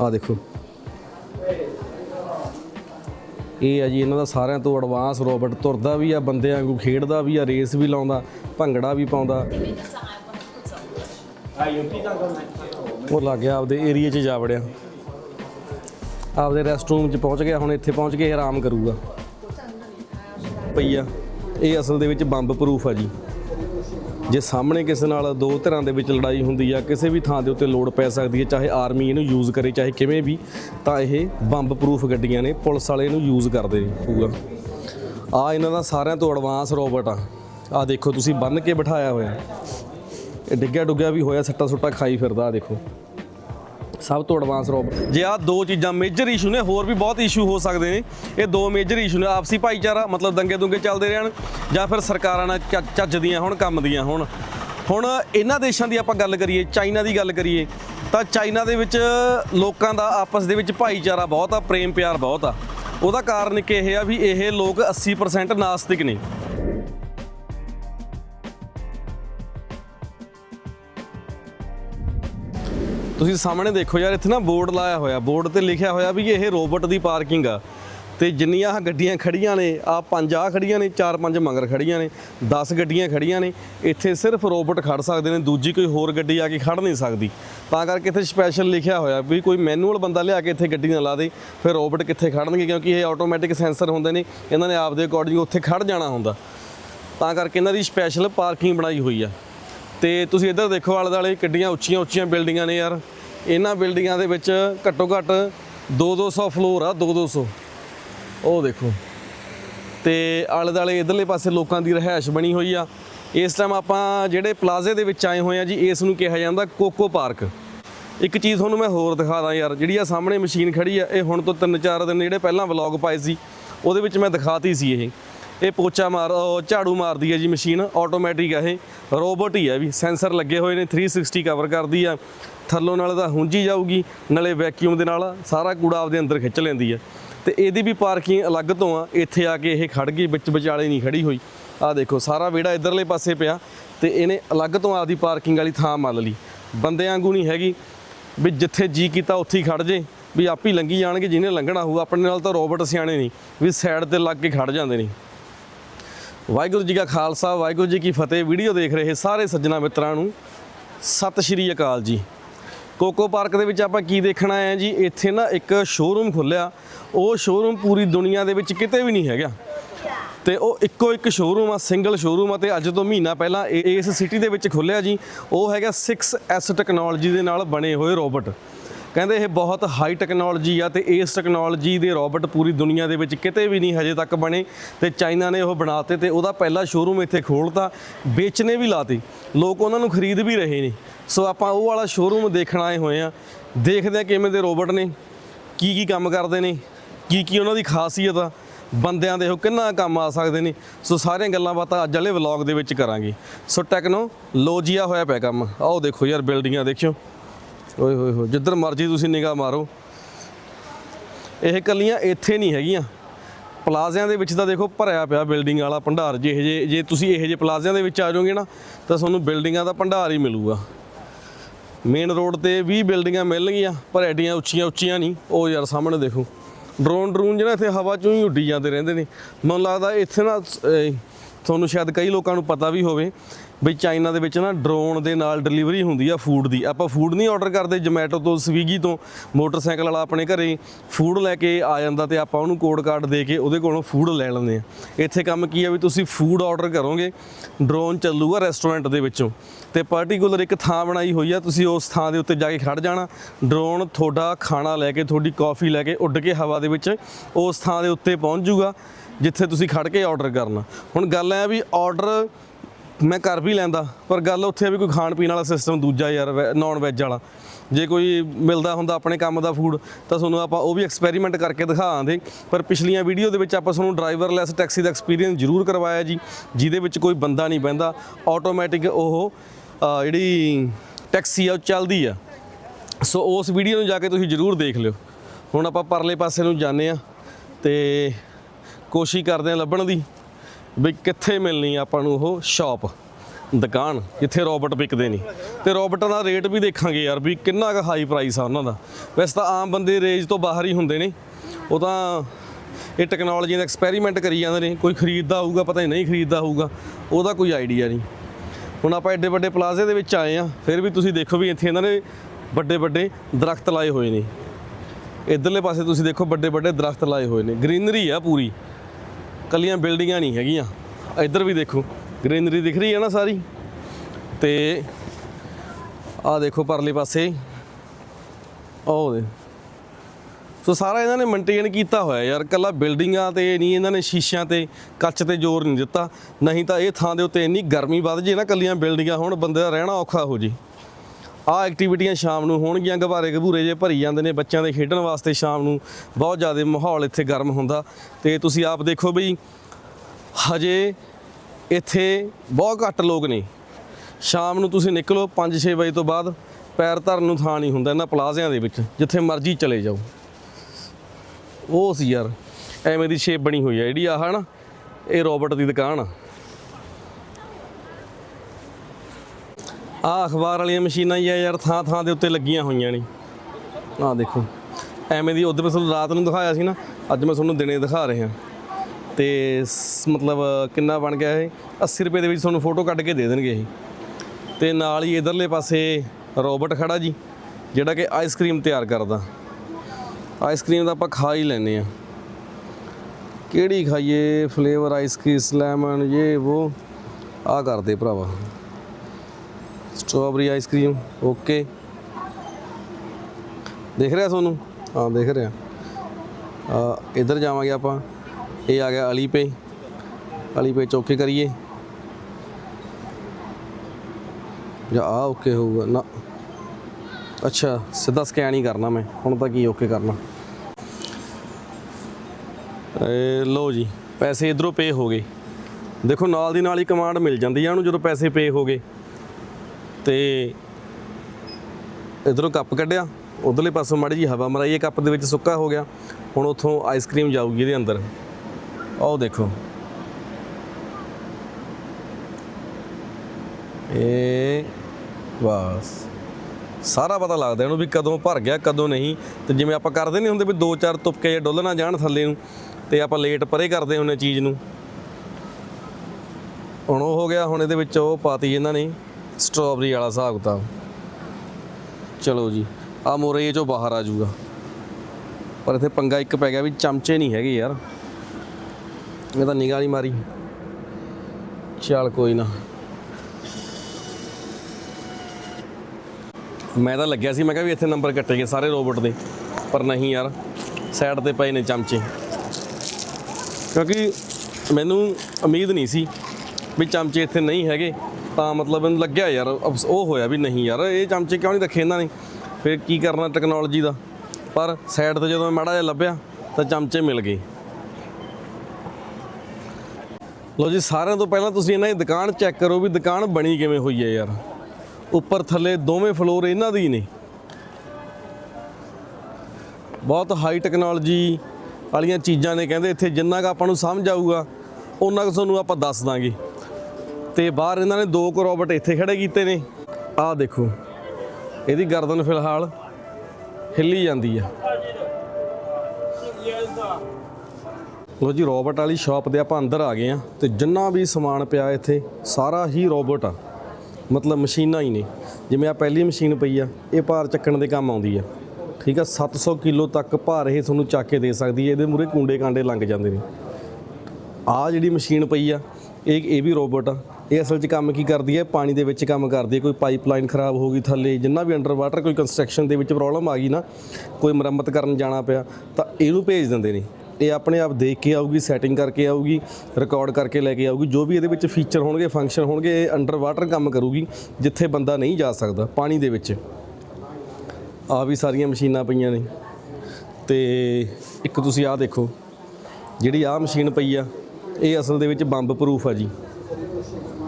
ਆ ਦੇਖੋ। ਇਹ ਆ ਜੀ, ਇਹਨਾਂ ਦਾ ਸਾਰਿਆਂ ਤੋਂ ਐਡਵਾਂਸ ਰੋਬਟ ਤੁਰਦਾ ਵੀ ਆ ਬੰਦਿਆਂ ਵਾਂਗੂ ਖੇਡਦਾ ਵੀ ਆ ਰੇਸ ਵੀ ਲਾਉਂਦਾ, ਭੰਗੜਾ ਵੀ ਪਾਉਂਦਾ। ਉਹ ਲੱਗ ਗਿਆ ਆਪਦੇ ਏਰੀਏ 'ਚ ਜਾ ਵੜਿਆ। ਆਪਦੇ ਰੈਸਟ ਰੂਮ 'ਚ ਪਹੁੰਚ ਗਿਆ, ਹੁਣ ਇੱਥੇ ਪਹੁੰਚ ਕੇ ਆਰਾਮ ਕਰੂਗਾ। ਪਈਆ ਇਹ ਅਸਲ ਦੇ ਵਿੱਚ ਬੰਬ ਪ੍ਰੂਫ ਆ ਜੀ। ਜੇ ਸਾਹਮਣੇ ਕਿਸੇ ਨਾਲ ਦੋ ਧਿਰਾਂ ਦੇ ਵਿੱਚ ਲੜਾਈ ਹੁੰਦੀ ਆ, ਕਿਸੇ ਵੀ ਥਾਂ ਦੇ ਉੱਤੇ ਲੋੜ ਪੈ ਸਕਦੀ ਹੈ, ਚਾਹੇ ਆਰਮੀ ਇਹਨੂੰ ਯੂਜ਼ ਕਰੇ, ਚਾਹੇ ਕਿਵੇਂ ਵੀ, ਤਾਂ ਇਹ ਬੰਬ ਪ੍ਰੂਫ ਗੱਡੀਆਂ ਨੇ, ਪੁਲਿਸ ਵਾਲੇ ਇਹਨੂੰ ਯੂਜ਼ ਕਰਦੇ ਨੇ ਪੂਰਾ। ਆ ਇਹਨਾਂ ਦਾ ਸਾਰਿਆਂ ਤੋਂ ਐਡਵਾਂਸ ਰੋਬੋਟ ਆ। ਆ ਦੇਖੋ, ਤੁਸੀਂ ਬੰਨ ਕੇ ਬਿਠਾਇਆ ਹੋਇਆ। ਇਹ ਡਿੱਗਿਆ ਡੁੱਗਿਆ ਵੀ ਹੋਇਆ ਸੱਟਾ ਸੁੱਟਾ ਖਾਈ ਫਿਰਦਾ ਆ ਦੇਖੋ। ਸਭ ਤੋਂ ਐਡਵਾਂਸ ਰੋਬੋਟ ਜੇ ਆ ਦੋ ਚੀਜ਼ਾਂ ਮੇਜਰ ਇਸ਼ੂ ਨੇ, ਹੋਰ ਵੀ ਬਹੁਤ ਇਸ਼ੂ ਹੋ ਸਕਦੇ ਨੇ। ਇਹ ਦੋ ਮੇਜਰ ਇਸ਼ੂ ਨੇ, ਆਪਸੀ ਭਾਈਚਾਰਾ, ਮਤਲਬ ਦੰਗੇ ਦੁੰਗੇ ਚੱਲਦੇ ਰਹਿਣ, ਜਾਂ ਫਿਰ ਸਰਕਾਰਾਂ ਨਾਲ ਚੱਜਦੀਆਂ ਚੱਜ ਹੋਣ, ਕੰਮ ਦੀਆਂ ਹੋਣ। ਹੁਣ ਇਹਨਾਂ ਦੇਸ਼ਾਂ ਦੀ ਆਪਾਂ ਗੱਲ ਕਰੀਏ, ਚਾਈਨਾ ਦੀ ਗੱਲ ਕਰੀਏ, ਤਾਂ ਚਾਈਨਾ ਦੇ ਵਿੱਚ ਲੋਕਾਂ ਦਾ ਆਪਸ ਦੇ ਵਿੱਚ ਭਾਈਚਾਰਾ ਬਹੁਤ ਆ ਪ੍ਰੇਮ ਪਿਆਰ ਬਹੁਤ ਆ। ਉਹਦਾ ਕਾਰਨ ਇੱਕ ਇਹ ਆ ਵੀ ਇਹ ਲੋਕ 80% ਨਾਸਤਿਕ ਨੇ। ਤੁਸੀਂ ਸਾਹਮਣੇ ਦੇਖੋ ਯਾਰ, ਇੱਥੇ ਨਾ ਬੋਰਡ ਲਾਇਆ ਹੋਇਆ। ਬੋਰਡ ਤੇ ਲਿਖਿਆ ਹੋਇਆ ਵੀ ਇਹ ਰੋਬੋਟ ਦੀ ਪਾਰਕਿੰਗ ਆ। ਤੇ ਜਿੰਨੀਆਂ ਆਹ ਗੱਡੀਆਂ ਖੜੀਆਂ ਨੇ ਆ ਪੰਜ ਆ ਖੜੀਆਂ ਨੇ, ਚਾਰ ਪੰਜ ਮੰਗਰ ਖੜੀਆਂ ਨੇ 10 ਗੱਡੀਆਂ ਖੜੀਆਂ ਨੇ, ਇੱਥੇ ਸਿਰਫ ਰੋਬੋਟ ਖੜ ਸਕਦੇ ਨੇ, ਦੂਜੀ ਕੋਈ ਹੋਰ ਗੱਡੀ ਆ ਕੇ ਖੜ ਨਹੀਂ ਸਕਦੀ। ਤਾਂ ਕਰਕੇ ਇੱਥੇ ਸਪੈਸ਼ਲ ਲਿਖਿਆ ਹੋਇਆ ਵੀ ਕੋਈ ਮੈਨੂਅਲ ਬੰਦਾ ਲਿਆ ਕੇ ਇੱਥੇ ਗੱਡੀ ਨਾ ਲਾ ਦੇ, ਫਿਰ ਰੋਬੋਟ ਕਿੱਥੇ ਖੜਨਗੇ? ਕਿਉਂਕਿ ਇਹ ਆਟੋਮੈਟਿਕ ਸੈਂਸਰ ਹੁੰਦੇ ਨੇ, ਇਹਨਾਂ ਨੇ ਆਪਦੇ ਅਕੋਰਡਿੰਗ ਉੱਥੇ ਖੜ ਜਾਣਾ ਹੁੰਦਾ। ਤਾਂ ਕਰਕੇ ਇਹਨਾਂ ਦੀ ਸਪੈਸ਼ਲ ਪਾਰਕਿੰਗ ਬਣਾਈ ਹੋਈ ਆ। ਤੇ ਤੁਸੀਂ ਇੱਧਰ ਦੇਖੋ ਆਲੇ ਦਾਲੇ ਕਿੱਡੀਆਂ ਉੱਚੀਆਂ ਉੱਚੀਆਂ ਬਿਲਡਿੰਗਾਂ ਨੇ ਯਾਰ। ਇਹਨਾਂ ਬਿਲਡਿੰਗਾਂ ਦੇ ਵਿੱਚ ਘੱਟੋ ਘੱਟ 2-200 ਫਲੋਰ ਆ 2-200 ਉਹ ਦੇਖੋ। ਤੇ ਆਲੇ ਦਾਲੇ ਇਧਰਲੇ ਪਾਸੇ ਲੋਕਾਂ ਦੀ ਰਹਿائش ਬਣੀ ਹੋਈ ਆ। ਇਸ ਟਾਈਮ ਆਪਾਂ ਜਿਹੜੇ ਪਲਾਜ਼ੇ ਦੇ ਵਿੱਚ ਆਏ ਹੋਏ ਆ ਜੀ, ਇਸ ਨੂੰ ਕਿਹਾ ਜਾਂਦਾ ਕੋਕੋ ਪਾਰਕ ਇੱਕ ਚੀਜ਼ ਤੁਹਾਨੂੰ ਮੈਂ ਹੋਰ ਦਿਖਾ ਦਾਂ ਯਾਰ, ਜਿਹੜੀ ਆ ਸਾਹਮਣੇ ਮਸ਼ੀਨ ਖੜੀ ਆ, ਇਹ ਹੁਣ ਤੋਂ 3-4 ਦਿਨ ਜਿਹੜੇ ਪਹਿਲਾਂ ਵਲੌਗ ਪਾਏ ਸੀ, ਉਹਦੇ ਵਿੱਚ ਮੈਂ ਦਿਖਾਤੀ ਸੀ ਇਹ। ਇਹ ਪੋਚਾ ਮਾਰ, ਉਹ ਝਾੜੂ ਮਾਰਦੀ ਹੈ ਜੀ ਮਸ਼ੀਨ ਆਟੋਮੈਟਿਕ ਆ ਇਹ। ਰੋਬੋਟ ਹੀ ਆ ਵੀ ਸੈਂਸਰ ਲੱਗੇ ਹੋਏ ਨੇ 360 ਕਵਰ ਕਰਦੀ ਆ। ਥੱਲੋਂ ਨਾਲ ਤਾਂ ਹੁੰਜੀ ਜਾਊਗੀ, ਨਾਲੇ ਵੈਕਿਊਮ ਦੇ ਨਾਲ ਸਾਰਾ ਕੂੜਾ ਆਪਦੇ ਅੰਦਰ ਖਿੱਚ ਲੈਂਦੀ ਆ ਤੇ ਇਹਦੀ ਵੀ ਪਾਰਕਿੰਗ ਅਲੱਗ ਤੋਂ ਆ, ਇੱਥੇ ਆ ਕੇ ਇਹ ਖੜ ਗਈ, ਵਿੱਚ ਵਿਚਾਲੇ ਨਹੀਂ ਖੜੀ ਹੋਈ। ਆ ਦੇਖੋ, ਸਾਰਾ ਵਿਹੜਾ ਇਧਰਲੇ ਪਾਸੇ ਪਿਆ, ਤੇ ਇਹਨੇ ਅਲੱਗ ਤੋਂ ਆਪਦੀ ਪਾਰਕਿੰਗ ਵਾਲੀ ਥਾਂ ਮੰਨ ਲਈ। ਬੰਦਿਆਂ ਵਾਂਗੂ ਨਹੀਂ ਹੈਗੀ, ਵੀ ਜਿੱਥੇ ਜੀ ਕੀਤਾ ਉੱਥੇ ਹੀ ਖੜ ਜੇ, ਵੀ ਆਪ ਹੀ ਲੰਗੀ ਜਾਣਗੇ, ਜਿਹਨੇ ਲੰਘਣਾ ਹੋਊ, ਆਪਣੇ ਨਾਲ ਤਾਂ ਰੋਬੋਟ ਸਿਆਣੇ ਨਹੀਂ, ਵੀ ਸਾਈਡ ਤੇ ਲੱਗ ਕੇ ਖੜ ਜਾਂਦੇ ਨੇ। ਵਾਹਿਗੁਰੂ ਜੀ ਕਾ ਖਾਲਸਾ, ਵਾਹਿਗੁਰੂ ਜੀ ਕੀ ਫਤਿਹ। ਵੀਡੀਓ ਦੇਖ ਰਹੇ ਸਾਰੇ ਸੱਜਣਾ ਮਿੱਤਰਾਂ ਨੂੰ ਸਤਿ ਸ਼੍ਰੀ ਅਕਾਲ ਜੀ। ਕੋਕੋ ਪਾਰਕ ਦੇ ਵਿੱਚ ਆਪਾਂ ਕੀ ਦੇਖਣਾ ਹੈ ਜੀ? ਇੱਥੇ ਨਾ ਇੱਕ ਸ਼ੋਰੂਮ ਖੁੱਲਿਆ ਉਹ ਸ਼ੋਰੂਮ ਪੂਰੀ ਦੁਨੀਆ ਦੇ ਵਿੱਚ ਕਿਤੇ ਵੀ ਨਹੀਂ ਹੈਗਾ। ਤੇ ਉਹ ਇੱਕੋ ਇੱਕ ਸ਼ੋਰੂਮ ਆ ਸਿੰਗਲ ਸ਼ੋਰੂਮ ਆ ਤੇ ਅੱਜ ਤੋਂ ਮਹੀਨਾ ਪਹਿਲਾਂ ਇਹ- ਇਸ ਸਿਟੀ ਦੇ ਵਿੱਚ ਖੁੱਲਿਆ ਜੀ। ਉਹ ਹੈਗਾ 6S ਟੈਕਨੋਲੋਜੀ ਦੇ ਨਾਲ ਬਣੇ ਹੋਏ ਰੋਬੋਟ ਕਹਿੰਦੇ ਇਹ ਬਹੁਤ ਹਾਈ ਟੈਕਨੋਲੋਜੀ ਆ ਤੇ ਇਸ ਟੈਕਨੋਲੋਜੀ ਦੇ ਰੋਬੋਟ ਪੂਰੀ ਦੁਨੀਆ ਦੇ ਵਿੱਚ ਕਿਤੇ ਵੀ ਨਹੀਂ ਹਜੇ ਤੱਕ ਬਣੇ ਤੇ ਚਾਈਨਾ ਨੇ ਉਹ ਬਣਾਤੇ ਤੇ ਉਹਦਾ ਪਹਿਲਾ ਸ਼ੋਰੂਮ ਇੱਥੇ ਖੋਲਤਾ ਵੇਚਣੇ ਵੀ ਲਾਤੇ। ਲੋਕ ਉਹਨਾਂ ਨੂੰ ਖਰੀਦ ਵੀ ਰਹੇ ਨੇ। ਸੋ ਆਪਾਂ ਉਹ ਵਾਲਾ ਸ਼ੋਰੂਮ ਦੇਖਣ ਆਏ ਹੋਏ ਆ। ਦੇਖਦੇ ਆ ਕਿਵੇਂ ਦੇ ਰੋਬੋਟ ਨੇ, ਕੀ ਕੀ ਕੰਮ ਕਰਦੇ ਨੇ, ਕੀ ਕੀ ਉਹਨਾਂ ਦੀ ਖਾਸੀਅਤ ਆ। ਬੰਦਿਆਂ ਦੇ ਉਹ ਕਿੰਨਾ ਕੰਮ ਆ ਸਕਦੇ ਨੇ। ਸੋ ਸਾਰੀਆਂ ਗੱਲਾਂ ਬਾਤਾਂ ਅੱਜ ਵਾਲੇ ਵਲੌਗ ਦੇ ਵਿੱਚ ਕਰਾਂਗੇ। ਸੋ ਟੈਕਨੋਲੋਜੀਆ ਹੋਇਆ ਪਿਆ ਕੰਮ। ਆਓ ਦੇਖੋ ਯਾਰ ਬਿਲਡਿੰਗਾਂ ਦੇਖਿਓ। ਓਏ ਹੋਏ ਹੋਏ, ਜਿੱਧਰ ਮਰਜ਼ੀ ਤੁਸੀਂ ਨਿਗਾਹ ਮਾਰੋ। ਇਹ ਕੱਲੀਆਂ ਇੱਥੇ ਨਹੀਂ ਹੈਗੀਆਂ। ਪਲਾਜ਼ਿਆਂ ਦੇ ਵਿੱਚ ਤਾਂ ਦੇਖੋ ਭਰਿਆ ਪਿਆ ਬਿਲਡਿੰਗ ਵਾਲਾ ਭੰਡਾਰ। ਜੇ ਜੇ ਜੇ ਤੁਸੀਂ ਇਹੋ ਜਿਹੇ ਪਲਾਜ਼ਿਆਂ ਦੇ ਵਿੱਚ ਆ ਜਾਓਗੇ ਨਾ, ਤਾਂ ਤੁਹਾਨੂੰ ਬਿਲਡਿੰਗਾਂ ਦਾ ਭੰਡਾਰ ਹੀ ਮਿਲੂਗਾ। ਮੇਨ ਰੋਡ ਤੇ 20 ਬਿਲਡਿੰਗਾਂ ਮਿਲਣਗੀਆਂ ਪਰ ਐਡੀਆਂ ਉੱਚੀਆਂ ਉੱਚੀਆਂ ਨਹੀਂ। ਉਹ ਯਾਰ ਸਾਹਮਣੇ ਦੇਖੋ। ਡਰੋਨ ਡਰੂਨ ਜਿਹੜਾ ਇੱਥੇ ਹਵਾ ਚੋਂ ਹੀ ਉੱਡੀ ਜਾਂਦੇ ਰਹਿੰਦੇ ਨੇ। ਮੈਨੂੰ ਲੱਗਦਾ ਇੱਥੇ ਨਾ ਤੁਹਾਨੂੰ ਸ਼ਾਇਦ ਕਈ ਲੋਕਾਂ ਨੂੰ ਪਤਾ ਵੀ ਹੋਵੇ ਬਈ ਚਾਈਨਾ ਦੇ ਵਿੱਚ ਨਾ ਡਰੋਨ ਦੇ ਨਾਲ ਡਿਲੀਵਰੀ ਹੁੰਦੀ ਆ ਫੂਡ ਦੀ। ਆਪਾਂ ਫੂਡ ਨਹੀਂ ਆਰਡਰ ਕਰਦੇ ਜੋਮੈਟੋ ਤੋਂ ਸਵੀਗੀ ਤੋਂ, ਮੋਟਰਸਾਈਕਲ ਵਾਲਾ ਆਪਣੇ ਘਰੇ ਫੂਡ ਲੈ ਕੇ ਆ ਜਾਂਦਾ ਤੇ ਆਪਾਂ ਉਹਨੂੰ ਕੋਡ ਕਾਰਡ ਦੇ ਕੇ ਉਹਦੇ ਕੋਲੋਂ ਫੂਡ ਲੈ ਲੈਂਦੇ ਆ। ਇੱਥੇ ਕੰਮ ਕੀ ਆ ਵੀ ਤੁਸੀਂ ਫੂਡ ਆਰਡਰ ਕਰੋਗੇ, ਡਰੋਨ ਚੱਲੂਗਾ ਰੈਸਟੋਰੈਂਟ ਦੇ ਵਿੱਚੋਂ। ਤੇ ਪਾਰਟਿਕੂਲਰ ਇੱਕ ਥਾਂ ਬਣਾਈ ਹੋਈ ਆ, ਤੁਸੀਂ ਉਸ ਥਾਂ ਦੇ ਉੱਤੇ ਜਾ ਕੇ ਖੜ ਜਾਣਾ। ਡਰੋਨ ਤੁਹਾਡਾ ਖਾਣਾ ਲੈ ਕੇ, ਤੁਹਾਡੀ ਕਾਫੀ ਲੈ ਕੇ ਉੱਡ ਕੇ ਹਵਾ ਦੇ ਵਿੱਚ ਉਸ ਥਾਂ ਦੇ ਉੱਤੇ ਪਹੁੰਚ ਜਾਊਗਾ ਜਿੱਥੇ ਤੁਸੀਂ ਖੜ ਕੇ ਆਰਡਰ ਕਰਨਾ। ਹੁਣ ਗੱਲ ਹੈ ਵੀ ਆਰਡਰ ਮੈਂ ਕਰ ਵੀ ਲੈਂਦਾ, ਪਰ ਗੱਲ ਉੱਥੇ ਵੀ ਕੋਈ ਖਾਣ ਪੀਣ ਵਾਲਾ ਸਿਸਟਮ ਦੂਜਾ ਯਾਰ ਨਾਨ ਵੈਜ ਵਾਲਾ। ਜੇ ਕੋਈ ਮਿਲਦਾ ਹੁੰਦਾ ਆਪਣੇ ਕੰਮ ਦਾ ਫੂਡ ਤਾਂ ਤੁਹਾਨੂੰ ਆਪਾਂ ਉਹ ਵੀ ਐਕਸਪੈਰੀਮੈਂਟ ਕਰਕੇ ਦਿਖਾਵਾਂਗੇ ਪਰ ਪਿਛਲੀਆਂ ਵੀਡੀਓ ਦੇ ਵਿੱਚ ਆਪਾਂ ਤੁਹਾਨੂੰ ਡਰਾਈਵਰਲੈਸ ਟੈਕਸੀ ਦਾ ਐਕਸਪੀਰੀਅੰਸ ਜ਼ਰੂਰ ਕਰਵਾਇਆ ਜੀ, ਜਿਹਦੇ ਵਿੱਚ ਕੋਈ ਬੰਦਾ ਨਹੀਂ ਬਹਿੰਦਾ। ਆਟੋਮੈਟਿਕ ਉਹ ਜਿਹੜੀ ਟੈਕਸੀ ਆ, ਉਹ ਚੱਲਦੀ ਆ। ਸੋ ਉਸ ਵੀਡੀਓ ਨੂੰ ਜਾ ਕੇ ਤੁਸੀਂ ਜ਼ਰੂਰ ਦੇਖ ਲਿਓ। ਹੁਣ ਆਪਾਂ ਪਰਲੇ ਪਾਸੇ ਨੂੰ ਜਾਂਦੇ ਆ, ਤੇ ਕੋਸ਼ਿਸ਼ ਕਰਦੇ ਆ ਲੱਭਣ ਦੀ। ਵੀ ਕਿੱਥੇ ਮਿਲਣੀ ਆਪਾਂ ਨੂੰ ਉਹ ਸ਼ਾਪ ਦੁਕਾਨ, ਜਿੱਥੇ ਰੋਬਟ ਵਿਕਦੇ ਨੇ। ਤੇ ਰੋਬਟਾਂ ਦਾ ਰੇਟ ਵੀ ਦੇਖਾਂਗੇ ਯਾਰ, ਵੀ ਕਿੰਨਾ ਕੁ ਹਾਈ ਪ੍ਰਾਈਸ ਆ ਉਹਨਾਂ ਦਾ। ਵੈਸੇ ਤਾਂ ਆਮ ਬੰਦੇ ਰੇਂਜ ਤੋਂ ਬਾਹਰ ਹੀ ਹੁੰਦੇ ਨੇ। ਉਹ ਤਾਂ ਇਹ ਟੈਕਨੋਲੋਜੀ ਦਾ ਐਕਸਪੈਰੀਮੈਂਟ ਕਰੀ ਜਾਂਦੇ ਨੇ। ਕੋਈ ਖਰੀਦਦਾ ਹੋਊਗਾ, ਪਤਾ ਨਹੀਂ ਨਹੀਂ ਖਰੀਦਦਾ ਹੋਊਗਾ। ਉਹਦਾ ਕੋਈ ਆਈਡੀਆ ਨਹੀਂ। ਹੁਣ ਆਪਾਂ ਐਡੇ ਵੱਡੇ ਪਲਾਜ਼ੇ ਦੇ ਵਿੱਚ ਆਏ ਆ ਫਿਰ ਵੀ ਤੁਸੀਂ ਦੇਖੋ ਵੀ ਇੱਥੇ ਇਹਨਾਂ ਨੇ ਵੱਡੇ ਵੱਡੇ ਦਰਖਤ ਲਾਏ ਹੋਏ ਨੇ। ਇਧਰਲੇ ਪਾਸੇ ਤੁਸੀਂ ਦੇਖੋ ਵੱਡੇ ਵੱਡੇ ਦਰਖਤ ਲਾਏ ਹੋਏ ਨੇ। ਗ੍ਰੀਨਰੀ ਆ ਪੂਰੀ। ਕੱਲੀਆਂ ਬਿਲਡਿੰਗਾਂ ਨਹੀਂ ਹੈਗੀਆਂ। ਇੱਧਰ ਵੀ ਦੇਖੋ, ਗ੍ਰੀਨਰੀ ਦਿਖ ਰਹੀ ਹੈ ਨਾ ਸਾਰੀ। ਤੇ ਆਹ ਦੇਖੋ ਪਰਲੇ ਪਾਸੇ। ਉਹ ਦੇ ਸੋ ਸਾਰਾ ਇਹਨਾਂ ਨੇ ਮੇਨਟੇਨ ਕੀਤਾ ਹੋਇਆ ਯਾਰ, ਕੱਲਾ ਬਿਲਡਿੰਗਾਂ ਤੇ ਨਹੀਂ, ਇਹਨਾਂ ਨੇ ਸ਼ੀਸ਼ਿਆਂ ਤੇ, ਕੱਚ ਤੇ ਜ਼ੋਰ ਨਹੀਂ ਦਿੱਤਾ। ਨਹੀਂ ਤਾਂ ਇਹ ਥਾਂ ਦੇ ਉੱਤੇ ਇੰਨੀ ਗਰਮੀ ਵੱਧ ਜੇ ਨਾ, ਕੱਲੀਆਂ ਬਿਲਡਿੰਗਾਂ, ਹੁਣ ਬੰਦੇ ਦਾ ਰਹਿਣਾ ਔਖਾ ਹੋ ਜੀ। ਆਹ ਐਕਟੀਵਿਟੀਆਂ ਸ਼ਾਮ ਨੂੰ ਹੋਣਗੀਆਂ, ਗਵਾਰੇ ਗਭੂਰੇ ਜੇ ਭਰੀ ਜਾਂਦੇ ਨੇ ਬੱਚਿਆਂ ਦੇ ਖੇਡਣ ਵਾਸਤੇ ਸ਼ਾਮ ਨੂੰ। ਬਹੁਤ ਜ਼ਿਆਦਾ ਮਾਹੌਲ ਇੱਥੇ ਗਰਮ ਹੁੰਦਾ। ਤੇ ਤੁਸੀਂ ਆਪ ਦੇਖੋ ਬਈ, ਹਜੇ ਇੱਥੇ ਬਹੁਤ ਘੱਟ ਲੋਕ ਨੇ। ਸ਼ਾਮ ਨੂੰ ਤੁਸੀਂ ਨਿਕਲੋ 5-6 ਵਜੇ ਤੋਂ ਬਾਅਦ, ਪੈਰ ਧਰਨ ਨੂੰ ਥਾਂ ਨਹੀਂ ਹੁੰਦਾ ਇਹਨਾਂ ਪਲਾਜ਼ਿਆਂ ਦੇ ਵਿੱਚ, ਜਿੱਥੇ ਮਰਜ਼ੀ ਚਲੇ ਜਾਓ। ਉਹ ਸੀ ਯਾਰ, ਐਵੇਂ ਦੀ ਸ਼ੇਪ ਬਣੀ ਹੋਈ ਹੈ ਜਿਹੜੀ ਆਹ ਨਾ, ਇਹ ਰੋਬਟ ਦੀ ਦੁਕਾਨ ਆ। ਆ ਅਖਬਾਰ ਵਾਲੀਆਂ ਮਸ਼ੀਨਾਂ ਹੀ ਆ ਯਾਰ, ਥਾਂ ਥਾਂ ਦੇ ਉੱਤੇ ਲੱਗੀਆਂ ਹੋਈਆਂ ਨੇ। ਆਹ ਦੇਖੋ, ਐਵੇਂ ਦੀ ਉਦੋਂ ਮੈਂ ਤੁਹਾਨੂੰ ਰਾਤ ਨੂੰ ਦਿਖਾਇਆ ਸੀ ਨਾ, ਅੱਜ ਮੈਂ ਤੁਹਾਨੂੰ ਦਿਨੇ ਦਿਖਾ ਰਿਹਾ। ਤੇ ਸ- ਮਤਲਬ ਕਿੰਨਾ ਬਣ ਗਿਆ ਇਹ? 80 ਰੁਪਏ ਦੇ ਵਿੱਚ ਤੁਹਾਨੂੰ ਫੋਟੋ ਕੱਢ ਕੇ ਦੇ ਦੇਣਗੇ ਇਹ। ਤੇ ਨਾਲ ਹੀ ਇਧਰਲੇ ਪਾਸੇ ਰੋਬਟ ਖੜਾ ਜੀ, ਜਿਹੜਾ ਕਿ ਆਈਸਕ੍ਰੀਮ ਤਿਆਰ ਕਰਦਾ। ਆਈਸਕ੍ਰੀਮ ਤਾਂ ਆਪਾਂ ਖਾ ਹੀ ਲੈਨੇ ਆ ਕਿਹੜੀ ਖਾਈਏ? ਫਲੇਵਰ ਆਈਸਕ੍ਰੀਮ ਲੈਮਨ ਇਹ ਉਹ ਆ ਕਰਦੇ ਭਰਾਵਾ। Strawberry ice cream, okay. ਦੇਖ ਰਿਹਾ ਤੁਹਾਨੂੰ? ਹਾਂ, ਦੇਖ ਰਿਹਾ। ਆ, ਇਧਰ ਜਾਵਾਂਗੇ ਆਪਾਂ। ਇਹ ਆ ਗਿਆ ਅਲੀ ਪੇ ਅਲੀ ਪੇ ਚੌਕੇ ਕਰੀਏ। ਜਾਂ ਆ ਓਕੇ ਹੋਊਗਾ। ਨਾ। ਅੱਛਾ, ਸਿੱਧਾ ਸਕੈਨ ਹੀ ਕਰਨਾ ਮੈਂ। ਹੁਣ ਤਾਂ ਕੀ ਓਕੇ ਕਰਨਾ। ਇਹ ਲਓ ਜੀ, ਪੈਸੇ ਇਧਰੋਂ ਪੇ ਹੋ ਗਏ। ਦੇਖੋ, ਨਾਲ ਦੀ ਨਾਲ ਹੀ ਕਮਾਂਡ ਮਿਲ ਜਾਂਦੀ ਆ ਉਹਨੂੰ ਜਦੋਂ ਪੈਸੇ ਪੇ ਹੋ ਗਏ। ਤੇ ਇਧਰੋਂ ਕੱਪ ਕੱਢਿਆ, ਉਧਰਲੇ ਪਾਸੋਂ ਮਾੜੀ ਜੀ ਹਵਾ ਮਰਾਈ, ਇਹ ਕੱਪ ਦੇ ਵਿੱਚ ਸੁੱਕਾ ਹੋ ਗਿਆ। ਹੁਣ ਉੱਥੋਂ ਆਈਸਕ੍ਰੀਮ ਜਾਊਗੀ ਇਹਦੇ ਅੰਦਰ। ਆਓ ਦੇਖੋ। ਇਹ ਬਸ। ਸਾਰਾ ਪਤਾ ਲੱਗਦਾ ਇਹਨੂੰ ਵੀ ਕਦੋਂ ਭਰ ਗਿਆ, ਕਦੋਂ ਨਹੀਂ। ਤੇ ਜਿਵੇਂ ਆਪਾਂ ਕਰਦੇ ਨਹੀਂ ਹੁੰਦੇ ਵੀ ਦੋ ਚਾਰ ਤੁਪਕੇ ਜੇ ਡੁੱਲ ਨਾ ਜਾਣ ਥੱਲੇ ਨੂੰ, ਤੇ ਆਪਾਂ ਲੇਟ ਪਰੇ ਕਰਦੇ ਹੁੰਨੇ ਚੀਜ਼ ਨੂੰ। ਹੁਣ ਉਹ ਹੋ ਗਿਆ, ਹੁਣ ਇਹਦੇ ਵਿੱਚ ਉਹ ਪਾਤੀ ਇਹਨਾਂ ਨੇ। ਸਟ੍ਰਾਬੇਰੀ ਵਾਲਾ ਹਿਸਾਬ ਕਿਤਾਬ। ਚਲੋ ਜੀ, ਆ ਮੋਰੇ ਚੋਂ ਬਾਹਰ ਆ ਜਾਊਗਾ। ਪਰ ਇੱਥੇ ਪੰਗਾ ਇੱਕ ਪੈ ਗਿਆ ਵੀ ਚਮਚੇ ਨਹੀਂ ਹੈਗੇ ਯਾਰ। ਇਹ ਤਾਂ ਨਿਗਾਹ ਨਹੀਂ ਮਾਰੀ। ਚੱਲ ਕੋਈ ਨਾ। ਮੈਂ ਤਾਂ ਲੱਗਿਆ ਸੀ, ਮੈਂ ਕਿਹਾ ਵੀ ਇੱਥੇ ਨੰਬਰ ਕੱਟੇ ਗਏ ਸਾਰੇ ਰੋਬੋਟ ਦੇ। ਪਰ ਨਹੀਂ ਯਾਰ, ਸਾਈਡ ਤੇ ਪਏ ਨੇ ਚਮਚੇ। ਕਿਉਂਕਿ ਮੈਨੂੰ ਉਮੀਦ ਨਹੀਂ ਸੀ ਵੀ ਚਮਚੇ ਇੱਥੇ ਨਹੀਂ ਹੈਗੇ। ਤਾਂ ਮਤਲਬ ਮੈਨੂੰ ਲੱਗਿਆ ਯਾਰ, ਅਫਸ- ਉਹ ਹੋਇਆ ਵੀ ਨਹੀਂ ਯਾਰ, ਇਹ ਚਮਚੇ ਕਿਉਂ ਨਹੀਂ ਰੱਖੇ ਇਹਨਾਂ ਨੇ? ਫਿਰ ਕੀ ਕਰਨਾ ਟੈਕਨੋਲੋਜੀ ਦਾ? ਪਰ ਸਾਈਡ ਤੇ ਜਦੋਂ ਮੈਂ ਮਾੜਾ ਜਿਹਾ ਲੱਭਿਆ, ਤਾਂ ਚਮਚੇ ਮਿਲ ਗਏ। ਲੋ ਜੀ, ਸਾਰਿਆਂ ਤੋਂ ਪਹਿਲਾਂ ਤੁਸੀਂ ਇਹਨਾਂ ਦੀ ਦੁਕਾਨ ਚੈੱਕ ਕਰੋ ਵੀ ਦੁਕਾਨ ਬਣੀ ਕਿਵੇਂ ਹੋਈ ਹੈ ਯਾਰ। ਉੱਪਰ ਥੱਲੇ ਦੋਵੇਂ ਫਲੋਰ ਇਹਨਾਂ ਦੀ ਨੇ। ਬਹੁਤ ਹਾਈ ਟੈਕਨੋਲੋਜੀ ਵਾਲੀਆਂ ਚੀਜ਼ਾਂ ਨੇ, ਕਹਿੰਦੇ ਇੱਥੇ ਜਿੰਨਾ ਕੁ ਆਪਾਂ ਨੂੰ ਸਮਝ ਆਊਗਾ ਉਹਨਾਂ ਕੁ ਤੁਹਾਨੂੰ ਆਪਾਂ ਦੱਸ ਦਾਂਗੇ। ਤੇ ਬਾਹਰ ਇਹਨਾਂ ਨੇ ਦੋ ਕੁ ਰੋਬਟ ਇੱਥੇ ਖੜੇ ਕੀਤੇ ਨੇ। ਆਹ ਦੇਖੋ, ਇਹਦੀ ਗਰਦਨ ਫਿਲਹਾਲ ਹਿੱਲੀ ਜਾਂਦੀ ਆ। ਲੋ ਜੀ, ਰੋਬਟ ਵਾਲੀ ਸ਼ਾਪ ਦੇ ਆਪਾਂ ਅੰਦਰ ਆ ਗਏ ਆ ਤੇ ਜਿੰਨਾ ਵੀ ਸਮਾਨ ਪਿਆ ਇੱਥੇ, ਸਾਰਾ ਹੀ ਰੋਬੋਟ ਆ। ਮਤਲਬ ਮਸ਼ੀਨਾਂ ਹੀ ਨੇ। ਜਿਵੇਂ ਆ ਪਹਿਲੀ ਮਸ਼ੀਨ ਪਈ ਆ, ਇਹ ਭਾਰ ਚੱਕਣ ਦੇ ਕੰਮ ਆਉਂਦੀ ਆ। ਠੀਕ ਆ 700 ਕਿਲੋ ਤੱਕ ਭਾਰ ਇਹ ਤੁਹਾਨੂੰ ਚੱਕ ਕੇ ਦੇ ਸਕਦੀ ਹੈ ਇਹਦੇ ਮੂਰੇ ਕੁੰਡੇ ਕਾਂਡੇ ਲੰਘ ਜਾਂਦੇ ਨੇ। ਆ ਜਿਹੜੀ ਮਸ਼ੀਨ ਪਈ ਆ, ਇਹ ਇਹ ਵੀ ਰੋਬਟ ਆ। ਇਹ ਅਸਲ 'ਚ ਕੰਮ ਕੀ ਕਰਦੀ ਹੈ? ਪਾਣੀ ਦੇ ਵਿੱਚ ਕੰਮ ਕਰਦੀ ਹੈ। ਕੋਈ ਪਾਈਪਲਾਈਨ ਖਰਾਬ ਹੋ ਗਈ ਥੱਲੇ, ਜਿੰਨਾ ਵੀ ਅੰਡਰ ਵਾਟਰ ਕੋਈ ਕੰਸਟਰਕਸ਼ਨ ਦੇ ਵਿੱਚ ਪ੍ਰੋਬਲਮ ਆ ਗਈ ਨਾ, ਕੋਈ ਮੁਰੰਮਤ ਕਰਨ ਜਾਣਾ ਪਿਆ, ਤਾਂ ਇਹਨੂੰ ਭੇਜ ਦਿੰਦੇ ਨੇ। ਇਹ ਆਪਣੇ ਆਪ ਦੇਖ ਕੇ ਆਊਗੀ ਸੈਟਿੰਗ ਕਰਕੇ ਆਊਗੀ ਰਿਕਾਰਡ ਕਰਕੇ ਲੈ ਕੇ ਆਊਗੀ। ਜੋ ਵੀ ਇਹਦੇ ਵਿੱਚ ਫੀਚਰ ਹੋਣਗੇ ਫੰਕਸ਼ਨ ਹੋਣਗੇ, ਇਹ ਅੰਡਰ ਵਾਟਰ ਕੰਮ ਕਰੂਗੀ, ਜਿੱਥੇ ਬੰਦਾ ਨਹੀਂ ਜਾ ਸਕਦਾ ਪਾਣੀ ਦੇ ਵਿੱਚ। ਆ ਵੀ ਸਾਰੀਆਂ ਮਸ਼ੀਨਾਂ ਪਈਆਂ ਨੇ। ਤੇ ਇੱਕ ਤੁਸੀਂ ਆਹ ਦੇਖੋ, ਜਿਹੜੀ ਆਹ ਮਸ਼ੀਨ ਪਈ ਆ, ਇਹ ਅਸਲ ਦੇ ਵਿੱਚ ਬੰਬ ਪ੍ਰੂਫ ਆ ਜੀ।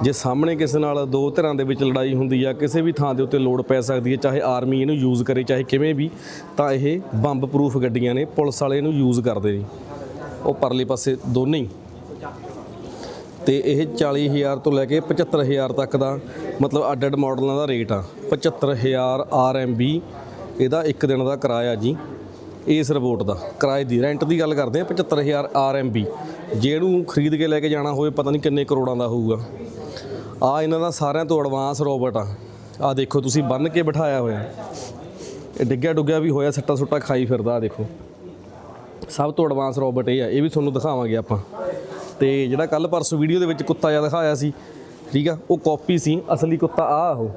ਜੇ ਸਾਹਮਣੇ ਕਿਸੇ ਨਾਲ ਦੋ ਧਿਰਾਂ ਦੇ ਵਿੱਚ ਲੜਾਈ ਹੁੰਦੀ ਆ, ਕਿਸੇ ਵੀ ਥਾਂ ਦੇ ਉੱਤੇ ਲੋਡ ਪੈ ਸਕਦੀ ਹੈ, ਚਾਹੇ ਆਰਮੀ ਇਹਨੂੰ ਯੂਜ਼ ਕਰੇ, ਚਾਹੇ ਕਿਵੇਂ ਵੀ, ਤਾਂ ਇਹ ਬੰਬ ਪ੍ਰੂਫ ਗੱਡੀਆਂ ਨੇ, ਪੁਲਿਸ ਵਾਲੇ ਇਹਨੂੰ ਯੂਜ਼ ਕਰਦੇ ਨੇ। ਉਹ ਪਰਲੇ ਪਾਸੇ ਦੋਨੇ ਹੀ। ਤੇ ਇਹ 40000 ਤੋਂ ਲੈ ਕੇ 75000 ਤੱਕ ਦਾ, ਮਤਲਬ ਅੱਡ ਅੱਡ ਮਾਡਲਾਂ ਦਾ ਰੇਟ ਆ। 75000 ਆਰਐਮਬੀ ਇਹਦਾ ਇੱਕ ਦਿਨ ਦਾ ਕਿਰਾਇਆ ਜੀ, ਇਸ ਰਿਪੋਰਟ ਦਾ। ਕਿਰਾਏ ਦੀ ਰੈਂਟ ਦੀ ਗੱਲ ਕਰਦੇ ਆ 75000 ਆਰਐਮਬੀ ਜਿਹਨੂੰ ਖਰੀਦ ਕੇ ਲੈ ਕੇ ਜਾਣਾ ਹੋਵੇ, ਪਤਾ ਨਹੀਂ ਕਿੰਨੇ ਕਰੋੜਾਂ ਦਾ ਹੋਊਗਾ। ਆ ਇਹਨਾਂ ਦਾ ਸਾਰਿਆਂ ਤੋਂ ਐਡਵਾਂਸ ਰੋਬੋਟ ਆ। ਆ ਦੇਖੋ, ਤੁਸੀਂ ਬੰਨ ਕੇ ਬਿਠਾਇਆ ਹੋਇਆ। ਇਹ ਡਿੱਗਿਆ ਡੁੱਗਿਆ ਵੀ ਹੋਇਆ, ਸੱਟਾ ਸੁੱਟਾ ਖਾਈ ਫਿਰਦਾ, ਆਹ ਦੇਖੋ। ਸਭ ਤੋਂ ਐਡਵਾਂਸ ਰੋਬੋਟ ਇਹ ਆ, ਇਹ ਵੀ ਤੁਹਾਨੂੰ ਦਿਖਾਵਾਂਗੇ ਆਪਾਂ। ਤੇ ਜਿਹੜਾ ਕੱਲ ਪਰਸੋਂ ਵੀਡੀਓ ਦੇ ਵਿੱਚ ਕੁੱਤਾ ਜਿਹਾ ਦਿਖਾਇਆ ਸੀ, ਠੀਕ ਆ, ਉਹ ਕਾਪੀ ਸੀ, ਅਸਲੀ ਕੁੱਤਾ ਆ ਉਹ।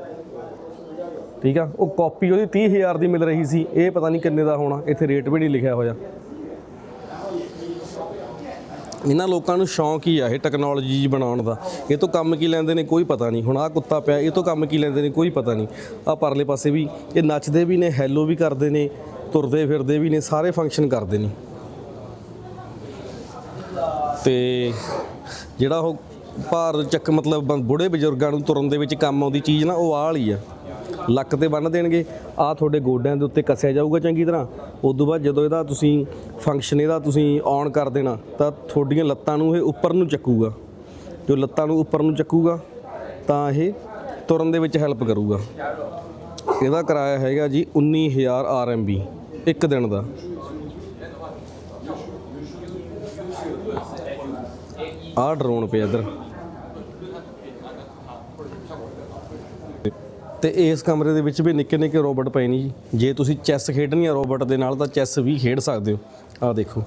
ਠੀਕ ਆ, ਉਹ ਕਾਪੀ ਉਹਦੀ 30000 ਦੀ ਮਿਲ ਰਹੀ ਸੀ, ਇਹ ਪਤਾ ਨਹੀਂ ਕਿੰਨੇ ਦਾ ਹੋਣਾ, ਇੱਥੇ ਰੇਟ ਵੀ ਨਹੀਂ ਲਿਖਿਆ ਹੋਇਆ। ਇਹਨਾਂ ਲੋਕਾਂ ਨੂੰ ਸ਼ੌਂਕ ਹੀ ਆ ਇਹ ਟੈਕਨੋਲੋਜੀ ਬਣਾਉਣ ਦਾ। ਇਹ ਤੋਂ ਕੰਮ ਕੀ ਲੈਂਦੇ ਨੇ ਕੋਈ ਪਤਾ ਨਹੀਂ। ਹੁਣ ਆ ਕੁੱਤਾ ਪਿਆ, ਇਹ ਤੋਂ ਕੰਮ ਕੀ ਲੈਂਦੇ ਨੇ ਕੋਈ ਪਤਾ ਨਹੀਂ। ਆ ਪਰਲੇ ਪਾਸੇ ਵੀ, ਇਹ ਨੱਚਦੇ ਵੀ ਨੇ ਹੈਲੋ ਵੀ ਕਰਦੇ ਨੇ, ਤੁਰਦੇ ਫਿਰਦੇ ਵੀ ਨੇ, ਸਾਰੇ ਫੰਕਸ਼ਨ ਕਰਦੇ ਨੇ। ਤੇ ਜਿਹੜਾ ਉਹ ਭਾਰ ਚੱਕ ਮਤਲਬ ਬ- ਬੁੜੇ ਬਜ਼ੁਰਗਾਂ ਨੂੰ ਤੁਰਨ ਦੇ ਵਿੱਚ ਕੰਮ ਆਉਂਦੀ ਚੀਜ਼ ਨਾ, ਉਹ ਆਹ ਹੀ ਆ। ਲੱਕ ਤੇ ਬੰਨ ਦੇਣਗੇ। ਆ ਤੁਹਾਡੇ ਗੋਡਿਆਂ ਦੇ ਉੱਤੇ ਕੱਸਿਆ ਜਾਊਗਾ ਚੰਗੀ ਤਰ੍ਹਾਂ। ਉਸ ਤੋਂ ਬਾਅਦ ਜਦੋਂ ਇਹਦਾ ਤੁਸੀਂ ਫੰਕਸ਼ਨ ਇਹਦਾ ਤੁਸੀਂ ਔਨ ਕਰ ਦੇਣਾ, ਤਾਂ ਤੁਹਾਡੀਆਂ ਲੱਤਾਂ ਨੂੰ ਇਹ ਉੱਪਰ ਨੂੰ ਚੱਕੂਗਾ। ਜੋ ਲੱਤਾਂ ਨੂੰ ਉੱਪਰ ਨੂੰ ਚੱਕੂਗਾ, ਤਾਂ ਇਹ ਤੁਰਨ ਦੇ ਵਿੱਚ ਹੈਲਪ ਕਰੂਗਾ। ਇਹਦਾ ਕਿਰਾਇਆ ਹੈਗਾ ਜੀ 19000 ਆਰਐਮਬੀ ਇੱਕ ਦਿਨ ਦਾ। ਆਹ ਡਰੋਨ ਪਿਆ ਇੱਧਰ। ਤੇ ਇਸ ਕਮਰੇ ਦੇ ਵਿੱਚ ਵੀ ਨਿੱਕੇ ਨਿੱਕੇ ਰੋਬਟ ਪਏ ਨੇ ਜੀ। ਜੇ ਤੁਸੀਂ ਚੈਸ ਖੇਡਣੀ ਆ ਰੋਬਟ ਦੇ ਨਾਲ, ਤਾਂ ਚੈਸ ਵੀ ਖੇਡ ਸਕਦੇ ਹੋ। ਆਹ ਦੇਖੋ,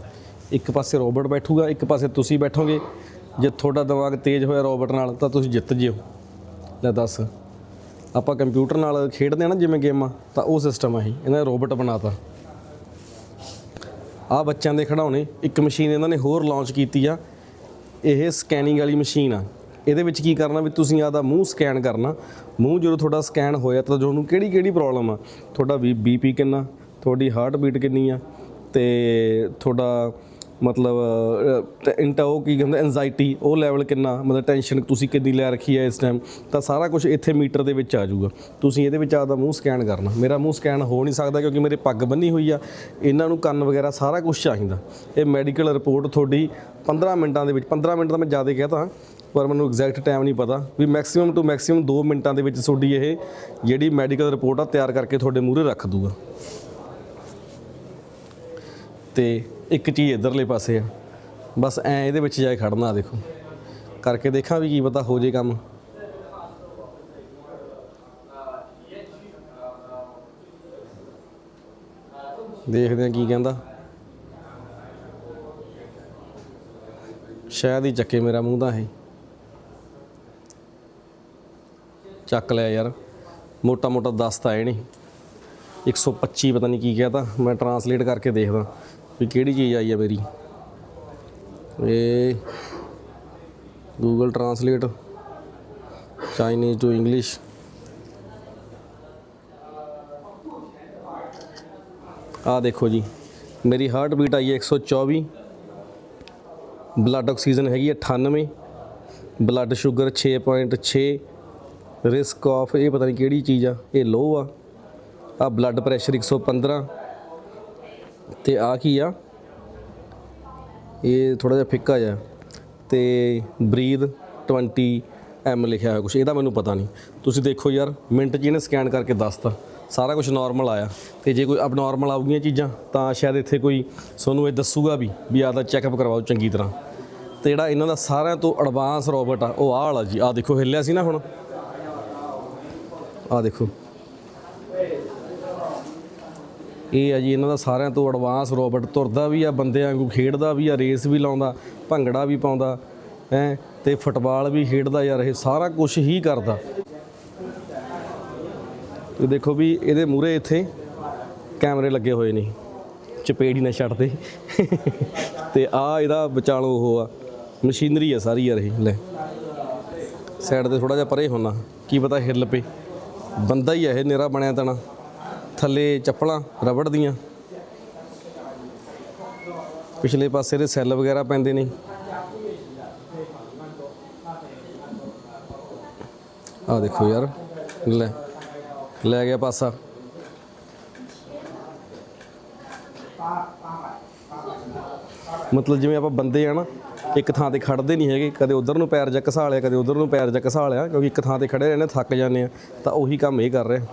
ਇੱਕ ਪਾਸੇ ਰੋਬਟ ਬੈਠੂਗਾ, ਇੱਕ ਪਾਸੇ ਤੁਸੀਂ ਬੈਠੋਗੇ। ਜੇ ਤੁਹਾਡਾ ਦਿਮਾਗ ਤੇਜ਼ ਹੋਇਆ ਰੋਬਟ ਨਾਲ, ਤਾਂ ਤੁਸੀਂ ਜਿੱਤ ਜਿਓ। ਲੈ ਦੱਸ, ਆਪਾਂ ਕੰਪਿਊਟਰ ਨਾਲ ਖੇਡਦੇ ਆ ਨਾ, ਜਿਵੇਂ ਗੇਮਾਂ, ਤਾਂ ਉਹ ਸਿਸਟਮ ਆ ਇਹ। ਇਹਨਾਂ ਨੇ ਰੋਬੋਟ ਬਣਾਤਾ। ਆ ਬੱਚਿਆਂ ਦੇ ਖਿਡੌਣੇ, ਇੱਕ ਮਸ਼ੀਨ ਇਹਨਾਂ ਨੇ ਹੋਰ ਲਾਂਚ ਕੀਤੀ ਆ। ਇਹ ਸਕੈਨਿੰਗ ਵਾਲੀ ਮਸ਼ੀਨ ਆ। ਇਹਦੇ ਵਿੱਚ ਕੀ ਕਰਨਾ ਵੀ ਤੁਸੀਂ ਆਦਾ ਮੂੰਹ ਸਕੈਨ ਕਰਨਾ। ਮੂੰਹ ਜਦੋਂ ਤੁਹਾਡਾ ਸਕੈਨ ਹੋਇਆ ਤਾਂ ਤੁਹਾਨੂੰ ਕਿਹੜੀ ਕਿਹੜੀ ਪ੍ਰੋਬਲਮ ਆ? ਤੁਹਾਡਾ ਬੀਪੀ ਕਿੰਨਾ? ਤੁਹਾਡੀ ਹਾਰਟ ਬੀਟ ਕਿੰਨੀ ਆ? ਤੇ ਤੁਹਾਡਾ ਮਤਲਬ ਇੰਟਾ ਉਹ ਕੀ ਕਹਿੰਦੇ ਐਂਜ਼ਾਈਟੀ ਉਹ ਲੈਵਲ ਕਿੰਨਾ? ਮਤਲਬ ਟੈਨਸ਼ਨ ਤੁਸੀਂ ਕਿੰਨੀ ਲੈ ਰੱਖੀ ਹੈ ਇਸ ਟਾਈਮ ਤਾਂ ਸਾਰਾ ਕੁਝ ਇੱਥੇ ਮੀਟਰ ਦੇ ਵਿੱਚ ਆ ਜਾਊਗਾ। ਤੁਸੀਂ ਇਹਦੇ ਵਿੱਚ ਆਪਦਾ ਮੂੰਹ ਸਕੈਨ ਕਰਨਾ। ਮੇਰਾ ਮੂੰਹ ਸਕੈਨ ਹੋ ਨਹੀਂ ਸਕਦਾ ਕਿਉਂਕਿ ਮੇਰੇ ਪੱਗ ਬੰਨੀ ਹੋਈ ਆ। ਇਹਨਾਂ ਨੂੰ ਕੰਨ ਵਗੈਰਾ ਸਾਰਾ ਕੁਝ ਚਾਹੀਦਾ। ਇਹ ਮੈਡੀਕਲ ਰਿਪੋਰਟ ਤੁਹਾਡੀ 15 ਮਿੰਟਾਂ ਦੇ ਵਿੱਚ 15 ਮਿੰਟ ਦਾ ਮੈਂ ਜ਼ਿਆਦਾ ਕਹਤਾ ਪਰ ਮੈਨੂੰ ਐਗਜ਼ੈਕਟ ਟਾਈਮ ਨਹੀਂ ਪਤਾ। ਵੀ ਮੈਕਸਿਮਮ ਟੂ ਮੈਕਸਿਮਮ 2 ਮਿੰਟਾਂ ਦੇ ਵਿੱਚ ਤੁਹਾਡੀ ਇਹ ਜਿਹੜੀ ਮੈਡੀਕਲ ਰਿਪੋਰਟ ਆ, ਤਿਆਰ ਕਰਕੇ ਤੁਹਾਡੇ ਮੂਹਰੇ ਰੱਖ ਦੂਗਾ। ਤੇ ਇੱਕ ਚੀਜ਼ ਇਧਰਲੇ ਪਾਸੇ ਆ। ਬਸ ਐ ਇਹਦੇ ਵਿੱਚ ਜਾ ਕੇ ਖੜਨਾ ਦੇਖੋ। ਕਰਕੇ ਦੇਖਾਂ ਵੀ ਕੀ ਪਤਾ ਹੋ ਜੇ ਕੰਮ। ਦੇਖਦੇ ਆ ਕੀ ਕਹਿੰਦਾ। ਸ਼ਾਇਦ ਹੀ ਚੱਕੇ ਮੇਰਾ ਮੂੰਹ ਦਾ ਇਹ। ਚੱਕ ਲਿਆ ਯਾਰ। ਮੋਟਾ ਮੋਟਾ ਦੱਸਤਾ ਇਹ ਨਹੀਂ 125 ਪਤਾ ਨਹੀਂ ਕੀ ਕਿਹਾ ਮੈਂ ਟਰਾਂਸਲੇਟ ਕਰਕੇ ਦੇਖਦਾ ਵੀ ਕਿਹੜੀ ਚੀਜ਼ ਆਈ ਆ ਮੇਰੀ। ਇਹ Google translate Chinese to English ਆ ਦੇਖੋ ਜੀ। ਮੇਰੀ ਹਾਰਟ ਬੀਟ ਆਈ ਹੈ 124 ਬਲੱਡ ਆਕਸੀਜਨ ਹੈਗੀ ਹੈ 98 ਬਲੱਡ ਸ਼ੂਗਰ 6.6 ਰਿਸਕ ਆਫ ਇਹ ਪਤਾ ਨਹੀਂ ਕਿਹੜੀ ਚੀਜ਼ ਆ, ਇਹ ਲੋ ਆ। ਆ ਬਲੱਡ ਪ੍ਰੈਸ਼ਰ 115 ਤੇ ਆ ਕੀ ਆ? ਇਹ ਥੋੜਾ ਜਿਹਾ ਫਿੱਕਾ ਜਿਹਾ। ਤੇ ਬਰੀਦ 20 ਐਮ ਲਿਖਿਆ ਹੋਇਆ ਕੁਝ ਇਹਦਾ ਮੈਨੂੰ ਪਤਾ ਨਹੀਂ। ਤੁਸੀਂ ਦੇਖੋ ਯਾਰ, ਮਿੰਟ 'ਚ ਇਹਨੇ ਸਕੈਨ ਕਰਕੇ ਦੱਸਤਾ। ਸਾਰਾ ਕੁਝ ਨਾਰਮਲ ਆਇਆ। ਤੇ ਜੇ ਕੋਈ ਅਬਨੋਰਮਲ ਆਉਗੀਆਂ ਚੀਜ਼ਾਂ, ਤਾਂ ਸ਼ਾਇਦ ਇੱਥੇ ਕੋਈ ਤੁਹਾਨੂੰ ਇਹ ਦੱਸੂਗਾ ਵੀ ਵੀ ਆਦਾ ਚੈੱਕਅਪ ਕਰਵਾਓ ਚੰਗੀ ਤਰ੍ਹਾਂ। ਤੇ ਜਿਹੜਾ ਇਹਨਾਂ ਦਾ ਸਾਰਿਆਂ ਤੋਂ ਐਡਵਾਂਸ ਰੋਬੋਟ ਆ, ਉਹ ਆਹ ਵਾਲਾ ਜੀ ਆ ਦੇਖੋ ਹਿੱਲਿਆ ਸੀ ਨਾ ਹੁਣ। ਆ ਦੇਖੋ। ਇਹ ਆ ਜੀ, ਇਹਨਾਂ ਦਾ ਸਾਰਿਆਂ ਤੋਂ ਐਡਵਾਂਸ ਰੋਬਟ ਤੁਰਦਾ ਵੀ ਆ, ਬੰਦਿਆਂ ਵਾਂਗੂ ਖੇਡਦਾ ਵੀ ਆ ਰੇਸ ਵੀ ਲਾਉਂਦਾ, ਭੰਗੜਾ ਵੀ ਪਾਉਂਦਾ, ਹੈ, ਤੇ ਫੁੱਟਬਾਲ ਵੀ ਖੇਡਦਾ ਯਾਰ ਇਹ ਸਾਰਾ ਕੁਝ ਹੀ ਕਰਦਾ। ਤੇ ਦੇਖੋ ਵੀ ਇਹਦੇ ਮੂਹਰੇ ਇੱਥੇ ਕੈਮਰੇ ਲੱਗੇ ਹੋਏ ਨੇ, ਚਪੇੜੀ ਨਾ ਛੱਡਦੇ ਤੇ ਆ ਇਹਦਾ ਵਿਚਾਲੋ ਉਹ ਆ, ਮਸ਼ੀਨਰੀ ਆ ਸਾਰੀ ਯਾਰ ਇਹ, ਲੈ। ਸਾਈਡ ਤੇ ਥੋੜਾ ਜਿਹਾ ਪਰੇ ਹੋਣਾ, ਕੀ ਪਤਾ ਹਿੱਲ ਪਏ। ਬੰਦਾ ਹੀ ਆ ਇਹ, ਨੇਰਾ ਬਣਿਆ ਤਣਾ। ਥੱਲੇ ਚੱਪਲਾਂ, ਰਬੜ ਦੀਆਂ। ਪਿਛਲੇ ਪਾਸੇ ਦੇ ਸੈੱਲ ਵਗੈਰਾ ਪੈਂਦੇ ਨੇ। ਆ ਦੇਖੋ ਯਾਰ, ਲੈ ਲੈ ਗਿਆ ਪਾਸਾ। ਮਤਲਬ ਜਿਵੇਂ ਆਪਾਂ ਬੰਦੇ ਆ ਨਾ, ਇੱਕ ਥਾਂ ਤੇ ਖੜਦੇ ਨਹੀਂ ਹੈਗੇ, ਕਦੇ ਉਧਰ ਨੂੰ ਪੈਰ ਜਾਂ ਘਸਾ ਲਿਆ ਕਦੇ ਉਧਰ ਨੂੰ ਪੈਰ ਜਾਂ ਘਸਾ ਲਿਆ ਕਿਉਂਕਿ ਇੱਕ ਥਾਂ ਤੇ ਖੜੇ ਰਹਿੰਦੇ, ਥੱਕ ਜਾਂਦੇ ਆ, ਤਾਂ ਉਹੀ ਕੰਮ ਇਹ ਕਰ ਰਿਹਾ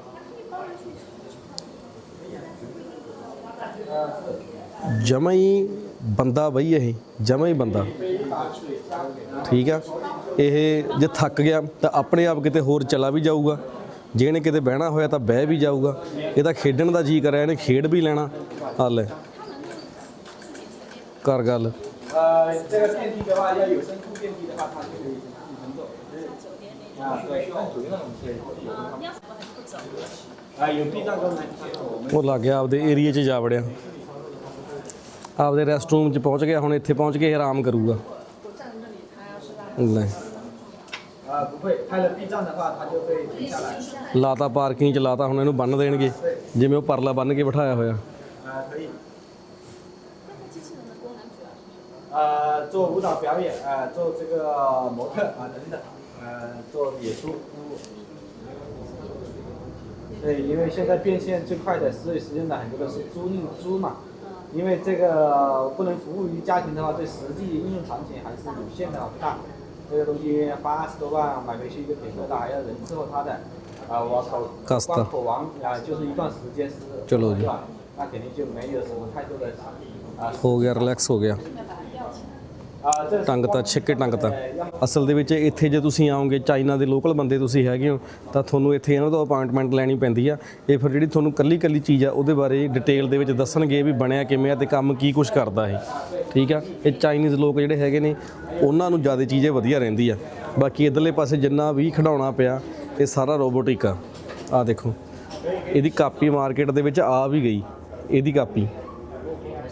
ਜਮਾ ਹੀ ਬੰਦਾ ਬਈ ਇਹ, ਜਮਾ ਹੀ ਬੰਦਾ। ਠੀਕ ਆ? ਇਹ ਜੇ ਥੱਕ ਗਿਆ, ਤਾਂ ਆਪਣੇ ਆਪ ਕਿਤੇ ਹੋਰ ਚਲਾ ਵੀ ਜਾਊਗਾ। ਜਿਹਨੇ ਕਿਤੇ ਬਹਿਣਾ ਹੋਇਆ ਤਾਂ ਬਹਿ ਵੀ ਜਾਊਗਾ। ਇਹ ਤਾਂ ਖੇਡਣ ਦਾ ਜੀ ਕਰਿਆ, ਇਹਨੇ ਖੇਡ ਵੀ ਲੈਣਾ। ਆ ਕਰ ਗੱਲ 呃，这个电梯的话，要有声库电梯的话，它就可以自己能走。啊，对，主那种可以啊，有避障功能。我们 ਉਹ ਲੱਗ ਗਿਆ ਆਪਦੇ ਏਰੀਏ 'ਚ ਜਾ ਵੜਿਆ ਆਪਦੇ ਰੈਸਟ ਰੂਮ 'ਚ ਪਹੁੰਚ ਗਿਆ ਹੁਣ ਇੱਥੇ ਪਹੁੰਚ ਕੇ ਇਹ ਆਰਾਮ ਕਰੂਗਾ ਲੈ 啊不会，开了避障的话，它就会停下来。 ਲਾਤਾ ਪਾਰਕਿੰਗ 'ਚ ਲਾਤਾ ਹੁਣ ਇਹਨੂੰ ਬੰਨ ਦੇਣਗੇ ਜਿਵੇਂ ਉਹ ਪਰਲਾ ਬੰਨ ਕੇ ਬਿਠਾਇਆ ਹੋਇਆ 啊，可以。 呃做舞蹈表演啊做这个模特啊等等。呃做演出。对因为现在变现最快的最实现的很多都是租赁租嘛因为这个不能服务于家庭的话对实际应用场景还是有限的不大。这个东西八十多万买回去一个铁疙的还要人伺候他的啊我操光火王啊就是一段时间就落地那肯定就没有什么太多的啊脱掉 ਟੰਗਤਾ ਛਿੱਕੇ ਟੰਗਤਾ ਅਸਲ ਦੇ ਵਿੱਚ ਇੱਥੇ ਜੇ ਤੁਸੀਂ ਆਉਂਗੇ ਚਾਈਨਾ ਦੇ ਲੋਕਲ ਬੰਦੇ ਤੁਸੀਂ ਹੈਗੇ ਹੋ, ਤਾਂ ਤੁਹਾਨੂੰ ਇੱਥੇ ਇਹਨਾਂ ਤੋਂ ਅਪਾਇੰਟਮੈਂਟ ਲੈਣੀ ਪੈਂਦੀ ਆ। ਇਹ ਫਿਰ ਜਿਹੜੀ ਤੁਹਾਨੂੰ ਕੱਲੀ ਕੱਲੀ ਚੀਜ਼ ਆ, ਉਹਦੇ ਬਾਰੇ ਡਿਟੇਲ ਦੇ ਵਿੱਚ ਦੱਸਣਗੇ ਵੀ ਬਣਿਆ ਕਿਵੇਂ ਆ ਤੇ ਕੰਮ ਕੀ ਕੁਛ ਕਰਦਾ ਇਹ। ਠੀਕ ਆ? ਇਹ ਚਾਈਨੀਜ਼ ਲੋਕ ਜਿਹੜੇ ਹੈਗੇ ਨੇ, ਉਹਨਾਂ ਨੂੰ ਜ਼ਿਆਦਾ ਚੀਜ਼ੇ ਵਧੀਆ ਰਹਿੰਦੀ ਆ ਬਾਕੀ ਇਧਰਲੇ ਪਾਸੇ ਜਿੰਨਾ ਵੀ ਖਿਡਾਉਣਾ ਪਿਆ, ਇਹ ਸਾਰਾ ਰੋਬੋਟਿਕ ਆ। ਆ ਦੇਖੋ, ਇਹਦੀ ਕਾਪੀ ਮਾਰਕੀਟ ਦੇ ਵਿੱਚ ਆ ਵੀ ਗਈ। ਇਹਦੀ ਕਾਪੀ।